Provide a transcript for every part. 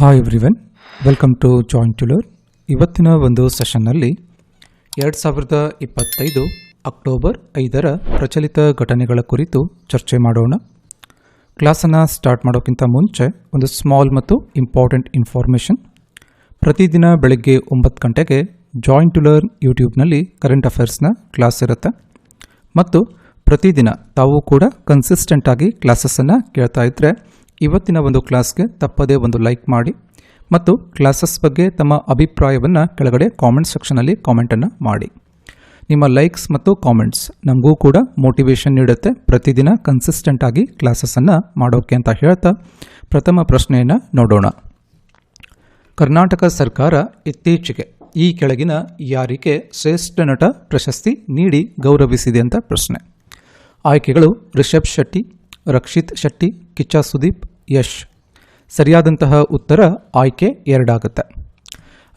Hi everyone welcome to join to learn ಇವತ್ತಿನ ಒಂದು ಸೆಷನ್ನಲ್ಲಿ ಎರಡು ಸಾವಿರದ ಇಪ್ಪತ್ತೈದು ಅಕ್ಟೋಬರ್ ಐದರ ಪ್ರಚಲಿತ ಘಟನೆಗಳ ಕುರಿತು ಚರ್ಚೆ ಮಾಡೋಣ. ಕ್ಲಾಸನ್ನು ಸ್ಟಾರ್ಟ್ ಮಾಡೋಕ್ಕಿಂತ ಮುಂಚೆ ಒಂದು ಸ್ಮಾಲ್ ಮತ್ತು ಇಂಪಾರ್ಟೆಂಟ್ ಇನ್ಫಾರ್ಮೇಷನ್ ಪ್ರತಿದಿನ ಬೆಳಗ್ಗೆ ಒಂಬತ್ತು ಗಂಟೆಗೆ ಜಾಯಿಂಟ್ ಟು ಲರ್ನ್ ಯೂಟ್ಯೂಬ್ನಲ್ಲಿ ಕರೆಂಟ್ ಅಫೇರ್ಸ್ನ ಕ್ಲಾಸ್ ಇರುತ್ತೆ. ಮತ್ತು ಪ್ರತಿದಿನ ತಾವು ಕೂಡ ಕನ್ಸಿಸ್ಟೆಂಟಾಗಿ ಕ್ಲಾಸಸ್ಸನ್ನು ಕೇಳ್ತಾ ಇದ್ದರೆ ಇವತ್ತಿನ ಒಂದು ಕ್ಲಾಸ್ಗೆ ತಪ್ಪದೇ ಒಂದು ಲೈಕ್ ಮಾಡಿ ಮತ್ತು ಕ್ಲಾಸಸ್ ಬಗ್ಗೆ ತಮ್ಮ ಅಭಿಪ್ರಾಯವನ್ನು ಕೆಳಗಡೆ ಕಾಮೆಂಟ್ ಸೆಕ್ಷನಲ್ಲಿ ಕಾಮೆಂಟನ್ನು ಮಾಡಿ. ನಿಮ್ಮ ಲೈಕ್ಸ್ ಮತ್ತು ಕಾಮೆಂಟ್ಸ್ ನಮಗೂ ಕೂಡ ಮೋಟಿವೇಶನ್ ನೀಡುತ್ತೆ. ಪ್ರತಿದಿನ ಕನ್ಸಿಸ್ಟೆಂಟ್ ಆಗಿ ಕ್ಲಾಸಸ್ಸನ್ನು ಮಾಡೋಕ್ಕೆ ಅಂತ ಹೇಳ್ತಾ ಪ್ರಥಮ ಪ್ರಶ್ನೆಯನ್ನು ನೋಡೋಣ. ಕರ್ನಾಟಕ ಸರ್ಕಾರ ಇತ್ತೀಚೆಗೆ ಈ ಕೆಳಗಿನ ಯಾರಿಗೆ ಶ್ರೇಷ್ಠ ನಟ ಪ್ರಶಸ್ತಿ ನೀಡಿ ಗೌರವಿಸಿದೆ ಅಂತ ಪ್ರಶ್ನೆ. ಆಯ್ಕೆಗಳು ರಿಷಬ್ ಶೆಟ್ಟಿ ರಕ್ಷಿತ್ ಶೆಟ್ಟಿ, ಕಿಚ್ಚ ಸುದೀಪ್, ಯಶ್. ಸರಿಯಾದಂತಹ ಉತ್ತರ ಆಯ್ಕೆ ಎರಡಾಗುತ್ತೆ.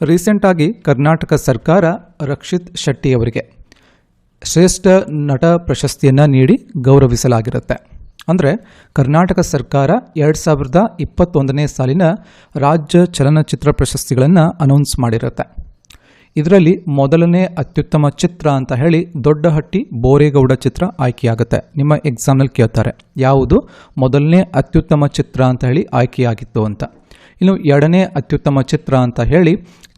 ರೀಸೆಂಟಾಗಿ ಕರ್ನಾಟಕ ಸರ್ಕಾರ ರಕ್ಷಿತ್ ಶೆಟ್ಟಿಯವರಿಗೆ ಶ್ರೇಷ್ಠ ನಟ ಪ್ರಶಸ್ತಿಯನ್ನು ನೀಡಿ ಗೌರವಿಸಲಾಗಿರುತ್ತೆ. ಅಂದರೆ ಕರ್ನಾಟಕ ಸರ್ಕಾರ ಎರಡು ಸಾವಿರದ ಇಪ್ಪತ್ತೊಂದನೇ ಸಾಲಿನ ರಾಜ್ಯ ಚಲನಚಿತ್ರ ಪ್ರಶಸ್ತಿಗಳನ್ನು ಅನೌನ್ಸ್ ಮಾಡಿರುತ್ತೆ. ಇದರಲ್ಲಿ ಮೊದಲನೇ ಅತ್ಯುತ್ತಮ ಚಿತ್ರ ಅಂತ ಹೇಳಿ ದೊಡ್ಡಹಟ್ಟಿ ಬೋರೇಗೌಡ ಚಿತ್ರ ಆಯ್ಕೆಯಾಗುತ್ತೆ. ನಿಮ್ಮ ಎಕ್ಸಾಮ್ನಲ್ಲಿ ಕೇಳ್ತಾರೆ, ಯಾವುದು? ಮೊದಲನೇ ಅತ್ಯುತ್ತಮ ಚಿತ್ರ ಅಂತ ಹೇಳಿ ಆಯ್ಕೆಯಾಗಿತ್ತು ಅಂತ. ಇನ್ನು ಎರಡನೇ ಅತ್ಯುತ್ತಮ ಚಿತ್ರ ಅಂತ ಹೇಳಿ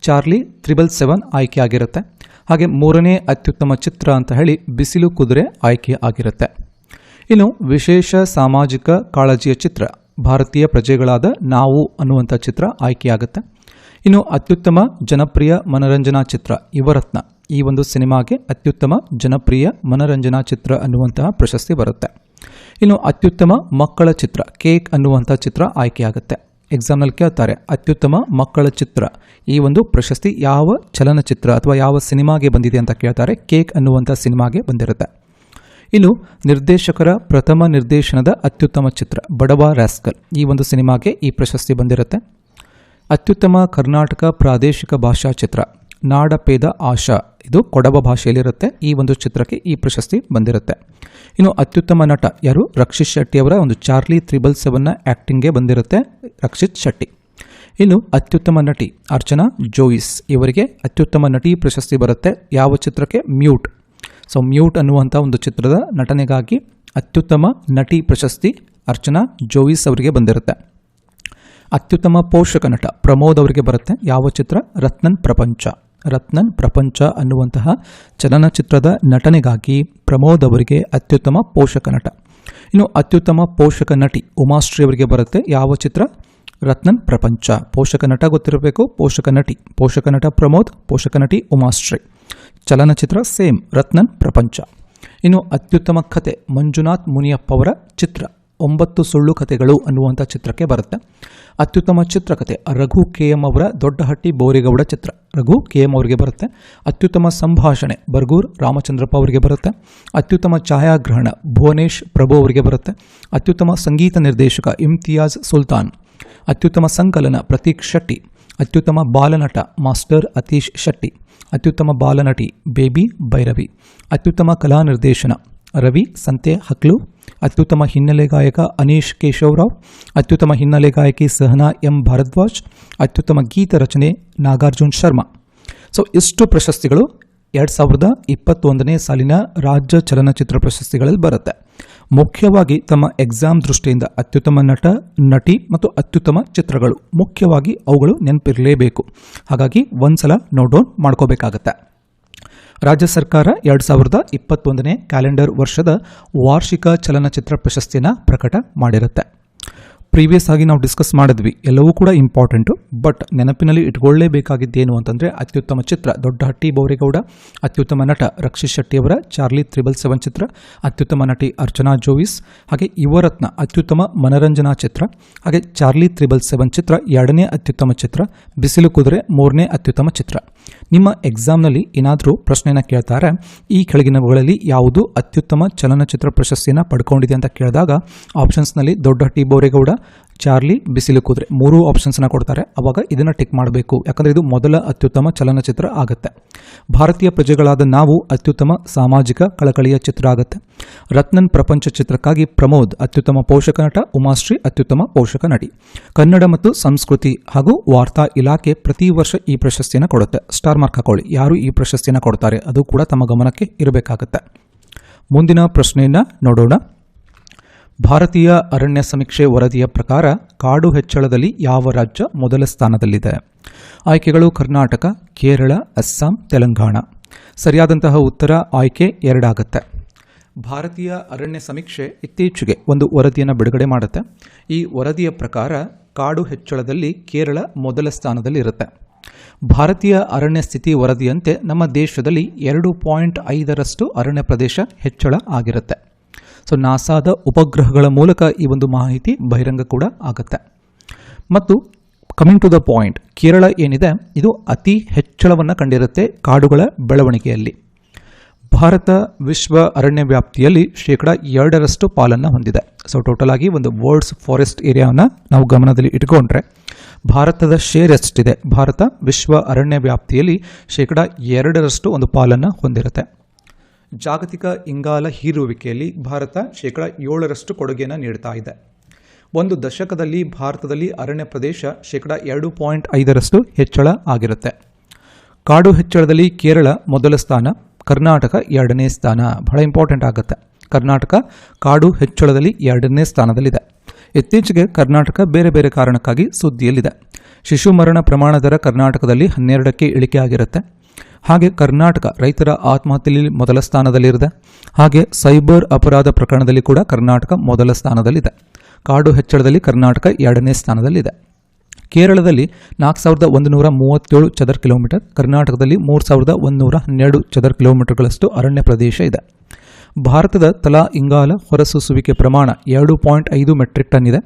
ಚಾರ್ಲಿ ತ್ರಿಬಲ್ ಸೆವೆನ್ ಆಯ್ಕೆಯಾಗಿರುತ್ತೆ. ಹಾಗೆ ಮೂರನೇ ಅತ್ಯುತ್ತಮ ಚಿತ್ರ ಅಂತ ಹೇಳಿ ಬಿಸಿಲು ಕುದುರೆ ಆಯ್ಕೆ ಆಗಿರುತ್ತೆ ಇನ್ನು ವಿಶೇಷ ಸಾಮಾಜಿಕ ಕಾಳಜಿಯ ಚಿತ್ರ, ಭಾರತೀಯ ಪ್ರಜೆಗಳಾದ ನಾವು ಅನ್ನುವಂಥ ಚಿತ್ರ ಆಯ್ಕೆಯಾಗುತ್ತೆ. ಇನ್ನು ಅತ್ಯುತ್ತಮ ಜನಪ್ರಿಯ ಮನರಂಜನಾ ಚಿತ್ರ ಯುವರತ್ನ. ಈ ಒಂದು ಸಿನಿಮಾಗೆ ಅತ್ಯುತ್ತಮ ಜನಪ್ರಿಯ ಮನರಂಜನಾ ಚಿತ್ರ ಅನ್ನುವಂತಹ ಪ್ರಶಸ್ತಿ ಬರುತ್ತೆ. ಇನ್ನು ಅತ್ಯುತ್ತಮ ಮಕ್ಕಳ ಚಿತ್ರ, ಕೇಕ್ ಅನ್ನುವಂಥ ಚಿತ್ರ ಆಯ್ಕೆಯಾಗುತ್ತೆ. ಎಕ್ಸಾಮ್ನಲ್ಲಿ ಕೇಳ್ತಾರೆ, ಅತ್ಯುತ್ತಮ ಮಕ್ಕಳ ಚಿತ್ರ. ಈ ಒಂದು ಪ್ರಶಸ್ತಿ ಯಾವ ಚಲನಚಿತ್ರ ಅಥವಾ ಯಾವ ಸಿನಿಮಾಗೆ ಬಂದಿದೆ ಅಂತ ಕೇಳ್ತಾರೆ, ಕೇಕ್ ಅನ್ನುವಂಥ ಸಿನಿಮಾಗೆ ಬಂದಿರುತ್ತೆ. ಇನ್ನು ನಿರ್ದೇಶಕರ ಪ್ರಥಮ ನಿರ್ದೇಶನದ ಅತ್ಯುತ್ತಮ ಚಿತ್ರ, ಬಡವಾ ರ್ಯಾಸ್ಕಲ್ ಈ ಒಂದು ಸಿನಿಮಾಗೆ ಈ ಪ್ರಶಸ್ತಿ ಬಂದಿರುತ್ತೆ. ಅತ್ಯುತ್ತಮ ಕರ್ನಾಟಕ ಪ್ರಾದೇಶಿಕ ಭಾಷಾ ಚಿತ್ರ, ನಾಡಪೇದ ಆಶಾ. ಇದು ಕೊಡಬ ಭಾಷೆಯಲ್ಲಿರುತ್ತೆ. ಈ ಒಂದು ಚಿತ್ರಕ್ಕೆ ಈ ಪ್ರಶಸ್ತಿ ಬಂದಿರುತ್ತೆ. ಇನ್ನು ಅತ್ಯುತ್ತಮ ನಟ ಯಾರು? ರಕ್ಷಿತ್ ಶೆಟ್ಟಿ ಅವರ ಒಂದು ಚಾರ್ಲಿ ತ್ರಿಬಲ್ ಸೆವೆನ್ನ ಆ್ಯಕ್ಟಿಂಗ್ಗೆ ಬಂದಿರುತ್ತೆ ರಕ್ಷಿತ್ ಶೆಟ್ಟಿ. ಇನ್ನು ಅತ್ಯುತ್ತಮ ನಟಿ ಅರ್ಚನಾ ಜೋಯಿಸ್ ಇವರಿಗೆ ಅತ್ಯುತ್ತಮ ನಟಿ ಪ್ರಶಸ್ತಿ ಬರುತ್ತೆ. ಯಾವ ಚಿತ್ರಕ್ಕೆ? ಮ್ಯೂಟ್. ಸೊ ಮ್ಯೂಟ್ ಅನ್ನುವಂಥ ಒಂದು ಚಿತ್ರದ ನಟನೆಗಾಗಿ ಅತ್ಯುತ್ತಮ ನಟಿ ಪ್ರಶಸ್ತಿ ಅರ್ಚನಾ ಜೋಯಿಸ್ ಅವರಿಗೆ ಬಂದಿರುತ್ತೆ. ಅತ್ಯುತ್ತಮ ಪೋಷಕ ನಟ ಪ್ರಮೋದ್ ಅವರಿಗೆ ಬರುತ್ತೆ. ಯಾವ ಚಿತ್ರ? ರತ್ನನ್ ಪ್ರಪಂಚ. ರತ್ನನ್ ಪ್ರಪಂಚ ಅನ್ನುವಂತಹ ಚಲನಚಿತ್ರದ ನಟನೆಗಾಗಿ ಪ್ರಮೋದ್ ಅವರಿಗೆ ಅತ್ಯುತ್ತಮ ಪೋಷಕ ನಟ. ಇನ್ನು ಅತ್ಯುತ್ತಮ ಪೋಷಕ ನಟಿ ಉಮಾಶ್ರೀ ಅವರಿಗೆ ಬರುತ್ತೆ. ಯಾವ ಚಿತ್ರ? ರತ್ನನ್ ಪ್ರಪಂಚ. ಪೋಷಕ ನಟ ಗೊತ್ತಿರಬೇಕು. ಪೋಷಕ ನಟಿ. ಪೋಷಕ ನಟ ಪ್ರಮೋದ್, ಪೋಷಕ ನಟಿ ಉಮಾಶ್ರೀ. ಚಲನಚಿತ್ರ ಸೇಮ್, ರತ್ನನ್ ಪ್ರಪಂಚ. ಇನ್ನು ಅತ್ಯುತ್ತಮ ಕತೆ ಮಂಜುನಾಥ್ ಮುನಿಯಪ್ಪ ಅವರ ಚಿತ್ರ. ಒಂಬತ್ತು ಸುಳ್ಳು ಕಥೆಗಳು ಅನ್ನುವಂಥ ಚಿತ್ರಕ್ಕೆ ಬರುತ್ತೆ. ಅತ್ಯುತ್ತಮ ಚಿತ್ರಕಥೆ, ರಘು ಕೆ ಎಂ ಅವರ ದೊಡ್ಡಹಟ್ಟಿ ಬೋರಿಗೌಡ ಚಿತ್ರ. ರಘು ಕೆ ಎಂ ಅವರಿಗೆ ಬರುತ್ತೆ. ಅತ್ಯುತ್ತಮ ಸಂಭಾಷಣೆ, ಬರ್ಗೂರ್ ರಾಮಚಂದ್ರಪ್ಪ ಅವರಿಗೆ ಬರುತ್ತೆ. ಅತ್ಯುತ್ತಮ ಛಾಯಾಗ್ರಹಣ, ಭುವನೇಶ್ ಪ್ರಭು ಅವರಿಗೆ ಬರುತ್ತೆ. ಅತ್ಯುತ್ತಮ ಸಂಗೀತ ನಿರ್ದೇಶಕ, ಇಮ್ತಿಯಾಜ್ ಸುಲ್ತಾನ್. ಅತ್ಯುತ್ತಮ ಸಂಕಲನ, ಪ್ರತೀಕ್ ಶೆಟ್ಟಿ. ಅತ್ಯುತ್ತಮ ಬಾಲನಟ, ಮಾಸ್ಟರ್ ಅತೀಶ್ ಶೆಟ್ಟಿ. ಅತ್ಯುತ್ತಮ ಬಾಲನಟಿ, ಬೇಬಿ ಭೈರವಿ. ಅತ್ಯುತ್ತಮ ಕಲಾ ನಿರ್ದೇಶನ ರವಿ ಸಂತೆ ಹಕ್ಲು. ಅತ್ಯುತ್ತಮ ಹಿನ್ನೆಲೆ ಗಾಯಕ ಅನೀಶ್ ಕೇಶವರಾವ್, ಅತ್ಯುತ್ತಮ ಹಿನ್ನೆಲೆ ಗಾಯಕಿ ಸಹನಾ ಎಂ ಭಾರದ್ವಾಜ್, ಅತ್ಯುತ್ತಮ ಗೀತ ರಚನೆ ನಾಗಾರ್ಜುನ್ ಶರ್ಮಾ. ಸೊ ಇಷ್ಟು ಪ್ರಶಸ್ತಿಗಳು ಎರಡು ಸಾವಿರದ ಇಪ್ಪತ್ತೊಂದನೇ ಸಾಲಿನ ರಾಜ್ಯ ಚಲನಚಿತ್ರ ಪ್ರಶಸ್ತಿಗಳಲ್ಲಿ ಬರುತ್ತೆ. ಮುಖ್ಯವಾಗಿ ತಮ್ಮ ಎಕ್ಸಾಮ್ ದೃಷ್ಟಿಯಿಂದ ಅತ್ಯುತ್ತಮ ನಟ, ನಟಿ ಮತ್ತು ಅತ್ಯುತ್ತಮ ಚಿತ್ರಗಳು ಮುಖ್ಯವಾಗಿ ಅವುಗಳು ನೆನಪಿರಲೇಬೇಕು. ಹಾಗಾಗಿ ಒಂದ್ಸಲ ನೋಟ್ ಡೌನ್ ಮಾಡ್ಕೋಬೇಕಾಗತ್ತೆ. ರಾಜ್ಯ ಸರ್ಕಾರ ಎರಡು ಸಾವಿರದ ಇಪ್ಪತ್ತೊಂದನೇ ಕ್ಯಾಲೆಂಡರ್ ವರ್ಷದ ವಾರ್ಷಿಕ ಚಲನಚಿತ್ರ ಪ್ರಶಸ್ತಿಯನ್ನು ಪ್ರಕಟ ಮಾಡಿರುತ್ತೆ. ಪ್ರೀವಿಯಸ್ ಆಗಿ ನಾವು ಡಿಸ್ಕಸ್ ಮಾಡಿದ್ವಿ, ಎಲ್ಲವೂ ಕೂಡ ಇಂಪಾರ್ಟೆಂಟು, ಬಟ್ ನೆನಪಿನಲ್ಲಿ ಇಟ್ಕೊಳ್ಳೇಬೇಕಾಗಿದ್ದೇನು ಅಂತಂದರೆ ಅತ್ಯುತ್ತಮ ಚಿತ್ರ ದೊಡ್ಡಹಟ್ಟಿ ಬೋರೇಗೌಡ, ಅತ್ಯುತ್ತಮ ನಟ ರಕ್ಷಿತ್ ಶೆಟ್ಟಿಯವರ ಚಾರ್ಲಿ ತ್ರಿಬಲ್ ಸೆವೆನ್ ಚಿತ್ರ, ಅತ್ಯುತ್ತಮ ನಟಿ ಅರ್ಚನಾ ಜೋವಿಸ್ ಹಾಗೆ ಯುವರತ್ನ ಅತ್ಯುತ್ತಮ ಮನರಂಜನಾ ಚಿತ್ರ, ಹಾಗೆ ಚಾರ್ಲಿ ತ್ರಿಬಲ್ ಸೆವೆನ್ ಚಿತ್ರ ಎರಡನೇ ಅತ್ಯುತ್ತಮ ಚಿತ್ರ, ಬಿಸಿಲು ಕುದುರೆ ಮೂರನೇ ಅತ್ಯುತ್ತಮ ಚಿತ್ರ. ನಿಮ್ಮ ಎಕ್ಸಾಮ್ನಲ್ಲಿ ಏನಾದರೂ ಪ್ರಶ್ನೆಯನ್ನು ಕೇಳ್ತಾರೆ, ಈ ಕೆಳಗಿನವುಗಳಲ್ಲಿ ಯಾವುದು ಅತ್ಯುತ್ತಮ ಚಲನಚಿತ್ರ ಪ್ರಶಸ್ತಿಯನ್ನು ಪಡ್ಕೊಂಡಿದೆ ಅಂತ ಕೇಳಿದಾಗ ಆಪ್ಷನ್ಸ್ನಲ್ಲಿ ದೊಡ್ಡ ಟಿ ಬೋರೇಗೌಡ ಚಾರ್ಲಿ ಬಿಸಿಲು ಕೂದ್ರೆ ಮೂರು ಆಪ್ಷನ್ಸ್ನ ಕೊಡ್ತಾರೆ. ಅವಾಗ ಇದನ್ನು ಟಿಕ್ ಮಾಡಬೇಕು. ಯಾಕಂದರೆ ಇದು ಮೊದಲ ಅತ್ಯುತ್ತಮ ಚಲನಚಿತ್ರ ಆಗುತ್ತೆ. ಭಾರತೀಯ ಪ್ರಜೆಗಳಾದ ನಾವು ಅತ್ಯುತ್ತಮ ಸಾಮಾಜಿಕ ಕಳಕಳಿಯ ಚಿತ್ರ ಆಗುತ್ತೆ. ರತ್ನನ್ ಪ್ರಪಂಚ ಚಿತ್ರಕ್ಕಾಗಿ ಪ್ರಮೋದ್ ಅತ್ಯುತ್ತಮ ಪೋಷಕ ನಟ, ಉಮಾಶ್ರೀ ಅತ್ಯುತ್ತಮ ಪೋಷಕ ನಟಿ. ಕನ್ನಡ ಮತ್ತು ಸಂಸ್ಕೃತಿ ಹಾಗೂ ವಾರ್ತಾ ಇಲಾಖೆ ಪ್ರತಿ ವರ್ಷ ಈ ಪ್ರಶಸ್ತಿಯನ್ನು ಕೊಡುತ್ತೆ. ಸ್ಟಾರ್ ಮಾರ್ಕ್ ಹಾಕೊಳ್ಳಿ. ಯಾರು ಈ ಪ್ರಶಸ್ತಿಯನ್ನು ಕೊಡ್ತಾರೆ? ಅದು ಕೂಡ ತಮ್ಮ ಗಮನಕ್ಕೆ ಇರಬೇಕಾಗುತ್ತೆ. ಮುಂದಿನ ಪ್ರಶ್ನೆಯನ್ನ ನೋಡೋಣ. ಭಾರತೀಯ ಅರಣ್ಯ ಸಮೀಕ್ಷೆ ವರದಿಯ ಪ್ರಕಾರ ಕಾಡು ಹೆಚ್ಚಳದಲ್ಲಿ ಯಾವ ರಾಜ್ಯ ಮೊದಲ ಸ್ಥಾನದಲ್ಲಿದೆ? ಆಯ್ಕೆಗಳು ಕರ್ನಾಟಕ, ಕೇರಳ, ಅಸ್ಸಾಂ, ತೆಲಂಗಾಣ. ಸರಿಯಾದಂತಹ ಉತ್ತರ ಆಯ್ಕೆ ಎರಡಾಗತ್ತೆ. ಭಾರತೀಯ ಅರಣ್ಯ ಸಮೀಕ್ಷೆ ಇತ್ತೀಚೆಗೆ ಒಂದು ವರದಿಯನ್ನು ಬಿಡುಗಡೆ ಮಾಡುತ್ತೆ. ಈ ವರದಿಯ ಪ್ರಕಾರ ಕಾಡು ಹೆಚ್ಚಳದಲ್ಲಿ ಕೇರಳ ಮೊದಲ ಸ್ಥಾನದಲ್ಲಿರುತ್ತೆ. ಭಾರತೀಯ ಅರಣ್ಯ ಸ್ಥಿತಿ ವರದಿಯಂತೆ ನಮ್ಮ ದೇಶದಲ್ಲಿ ಎರಡು ಪಾಯಿಂಟ್ ಐದರಷ್ಟು ಅರಣ್ಯ ಪ್ರದೇಶ ಹೆಚ್ಚಳ ಆಗಿರುತ್ತೆ. ಸೊ ನಾಸಾದ ಉಪಗ್ರಹಗಳ ಮೂಲಕ ಈ ಒಂದು ಮಾಹಿತಿ ಬಹಿರಂಗ ಕೂಡ ಆಗುತ್ತೆ. ಮತ್ತು coming to the point Kerala ಏನಿದೆ? ಇದು ಅತಿ ಹೆಚ್ಚಳವನ್ನು ಕಂಡಿರುತ್ತೆ ಕಾಡುಗಳ ಬೆಳವಣಿಗೆಯಲ್ಲಿ. ಭಾರತ ವಿಶ್ವ ಅರಣ್ಯ ವ್ಯಾಪ್ತಿಯಲ್ಲಿ ಶೇಕಡ ಎರಡರಷ್ಟು ಪಾಲನ್ನು ಹೊಂದಿದೆ. ಸೊ ಟೋಟಲ್ ಆಗಿ ಒಂದು ವರ್ಲ್ಡ್ಸ್ ಫಾರೆಸ್ಟ್ ಏರಿಯಾವನ್ನು ನಾವು ಗಮನದಲ್ಲಿ ಇಟ್ಕೊಂಡ್ರೆ, ಭಾರತದ ಶೇರ್ ಎಷ್ಟಿದೆ ಭಾರತ ವಿಶ್ವ ಅರಣ್ಯ ವ್ಯಾಪ್ತಿಯಲ್ಲಿ ಶೇಕಡ ಎರಡರಷ್ಟು ಒಂದು ಪಾಲನ್ನು ಹೊಂದಿರುತ್ತೆ. ಜಾಗತಿಕ ಇಂಗಾಲ ಹೀರುವಿಕೆಯಲ್ಲಿ ಭಾರತ ಶೇಕಡ ಏಳರಷ್ಟು ಕೊಡುಗೆಯನ್ನು ನೀಡ್ತಾ ಇದೆ. ಒಂದು ದಶಕದಲ್ಲಿ ಭಾರತದಲ್ಲಿ ಅರಣ್ಯ ಪ್ರದೇಶ ಶೇಕಡ ಎರಡು ಪಾಯಿಂಟ್ ಐದರಷ್ಟು ಹೆಚ್ಚಳ ಆಗಿರುತ್ತೆ. ಕಾಡು ಹೆಚ್ಚಳದಲ್ಲಿ ಕೇರಳ ಮೊದಲ ಸ್ಥಾನ, ಕರ್ನಾಟಕ ಎರಡನೇ ಸ್ಥಾನ. ಬಹಳ ಇಂಪಾರ್ಟೆಂಟ್ ಆಗುತ್ತೆ. ಕರ್ನಾಟಕ ಕಾಡು ಹೆಚ್ಚಳದಲ್ಲಿ ಎರಡನೇ ಸ್ಥಾನದಲ್ಲಿದೆ. ಇತ್ತೀಚೆಗೆ ಕರ್ನಾಟಕ ಬೇರೆ ಬೇರೆ ಕಾರಣಕ್ಕಾಗಿ ಸುದ್ದಿಯಲ್ಲಿದೆ. ಶಿಶು ಮರಣ ಪ್ರಮಾಣ ದರ ಕರ್ನಾಟಕದಲ್ಲಿ ಹನ್ನೆರಡಕ್ಕೆ ಇಳಿಕೆ ಆಗಿರುತ್ತೆ ಹಾಗೆ ಕರ್ನಾಟಕ ರೈತರ ಆತ್ಮಹತ್ಯೆಯಲ್ಲಿ ಮೊದಲ ಸ್ಥಾನದಲ್ಲಿರಿದೆ ಹಾಗೆ ಸೈಬರ್ ಅಪರಾಧ ಪ್ರಕರಣದಲ್ಲಿ ಕೂಡ ಕರ್ನಾಟಕ ಮೊದಲ ಸ್ಥಾನದಲ್ಲಿದೆ. ಕಾಡು ಹೆಚ್ಚಳದಲ್ಲಿ ಕರ್ನಾಟಕ ಎರಡನೇ ಸ್ಥಾನದಲ್ಲಿದೆ. ಕೇರಳದಲ್ಲಿ ನಾಲ್ಕು ಸಾವಿರದ ಒಂದು ನೂರ ಮೂವತ್ತೇಳು ಚದರ್ ಕಿಲೋಮೀಟರ್, ಕರ್ನಾಟಕದಲ್ಲಿ ಮೂರು ಸಾವಿರದ ಒಂದುನೂರ ಹನ್ನೆರಡು ಚದರ್ ಕಿಲೋಮೀಟರ್ಗಳಷ್ಟು ಅರಣ್ಯ ಪ್ರದೇಶ ಇದೆ. ಭಾರತದ ತಲಾ ಇಂಗಾಲ ಹೊರಸೂಸುವಿಕೆ ಪ್ರಮಾಣ ಎರಡು ಪಾಯಿಂಟ್ ಐದು ಮೆಟ್ರಿಕ್ ಟನ್ ಇದೆ.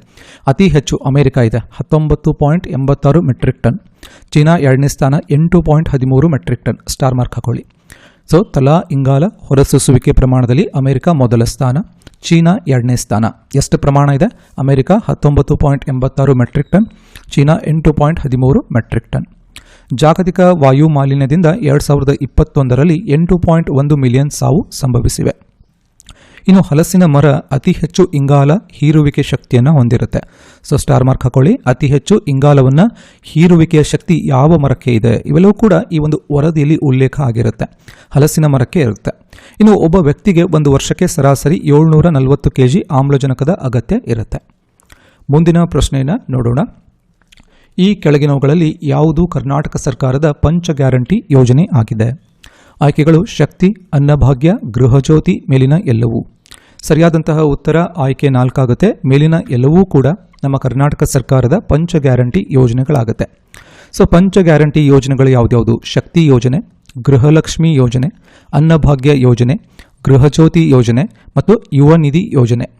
ಅತಿ ಹೆಚ್ಚು ಅಮೆರಿಕ ಇದೆ, ಹತ್ತೊಂಬತ್ತು ಪಾಯಿಂಟ್ ಎಂಬತ್ತಾರು ಮೆಟ್ರಿಕ್ ಟನ್. ಚೀನಾ ಎರಡನೇ ಸ್ಥಾನ ಎಂಟು ಪಾಯಿಂಟ್ ಹದಿಮೂರು ಮೆಟ್ರಿಕ್ ಟನ್. ಸ್ಟಾರ್ ಮಾರ್ಕ್ ಹಾಕೊಳ್ಳಿ. ಸೊ ತಲಾ ಇಂಗಾಲ ಹೊರಸೂಸುವಿಕೆ ಪ್ರಮಾಣದಲ್ಲಿ ಅಮೆರಿಕ ಮೊದಲ ಸ್ಥಾನ, ಚೀನಾ ಎರಡನೇ ಸ್ಥಾನ. ಎಷ್ಟು ಪ್ರಮಾಣ ಇದೆ? ಅಮೆರಿಕ ಹತ್ತೊಂಬತ್ತು ಪಾಯಿಂಟ್ ಎಂಬತ್ತಾರು ಮೆಟ್ರಿಕ್ ಟನ್, ಚೀನಾ ಎಂಟು ಪಾಯಿಂಟ್ ಹದಿಮೂರು ಮೆಟ್ರಿಕ್ ಟನ್. ಜಾಗತಿಕ ವಾಯು ಮಾಲಿನ್ಯದಿಂದ ಎರಡು ಸಾವಿರದ ಇಪ್ಪತ್ತೊಂದರಲ್ಲಿ ಎಂಟು ಪಾಯಿಂಟ್ ಒಂದು ಮಿಲಿಯನ್ ಸಾವು ಸಂಭವಿಸಿವೆ. ಇನ್ನು ಹಲಸಿನ ಮರ ಅತಿ ಹೆಚ್ಚು ಇಂಗಾಲ ಹೀರುವಿಕೆ ಶಕ್ತಿಯನ್ನು ಹೊಂದಿರುತ್ತೆ. ಸೊ ಸ್ಟಾರ್ ಮಾರ್ಕ್ ಹಾಕೊಳ್ಳಿ. ಅತಿ ಹೆಚ್ಚು ಇಂಗಾಲವನ್ನು ಹೀರುವಿಕೆಯ ಶಕ್ತಿ ಯಾವ ಮರಕ್ಕೆ ಇದೆ? ಇವೆಲ್ಲವೂ ಕೂಡ ಈ ಒಂದು ವರದಿಯಲ್ಲಿ ಉಲ್ಲೇಖ ಆಗಿರುತ್ತೆ. ಹಲಸಿನ ಮರಕ್ಕೆ ಇರುತ್ತೆ. ಇನ್ನು ಒಬ್ಬ ವ್ಯಕ್ತಿಗೆ ಒಂದು ವರ್ಷಕ್ಕೆ ಸರಾಸರಿ ಏಳ್ನೂರ ನಲವತ್ತು ಕೆ ಜಿ ಆಮ್ಲಜನಕದ ಅಗತ್ಯ ಇರುತ್ತೆ. ಮುಂದಿನ ಪ್ರಶ್ನೆಯನ್ನು ನೋಡೋಣ. ಈ ಕೆಳಗಿನವುಗಳಲ್ಲಿ ಯಾವುದು ಕರ್ನಾಟಕ ಸರ್ಕಾರದ ಪಂಚ ಗ್ಯಾರಂಟಿ ಯೋಜನೆ ಆಗಿದೆ? ಆಯ್ಕೆಗಳು ಶಕ್ತಿ ಅನ್ನಭಾಗ್ಯ ಗೃಹಜ್ಯೋತಿ ಮೇಲಿನ ಎಲ್ಲವೂ. ಸರಿಯಾದಂತಹ ಉತ್ತರ ಆಯ್ಕೆ ನಾಲ್ಕಾಗುತ್ತೆ. ಮೇಲಿನ ಎಲ್ಲವೂ ಕೂಡ ನಮ್ಮ ಕರ್ನಾಟಕ ಸರ್ಕಾರದ ಪಂಚ ಗ್ಯಾರಂಟಿ ಯೋಜನೆಗಳಾಗುತ್ತೆ. ಸೊ ಪಂಚ ಗ್ಯಾರಂಟಿ ಯೋಜನೆಗಳು ಯಾವುದ್ಯಾವುದು? ಶಕ್ತಿ ಯೋಜನೆ, ಗೃಹಲಕ್ಷ್ಮಿ ಯೋಜನೆ ಅನ್ನಭಾಗ್ಯ ಯೋಜನೆ ಗೃಹಜ್ಯೋತಿ ಯೋಜನೆ ಮತ್ತು ಯುವ ನಿಧಿ ಯೋಜನೆ.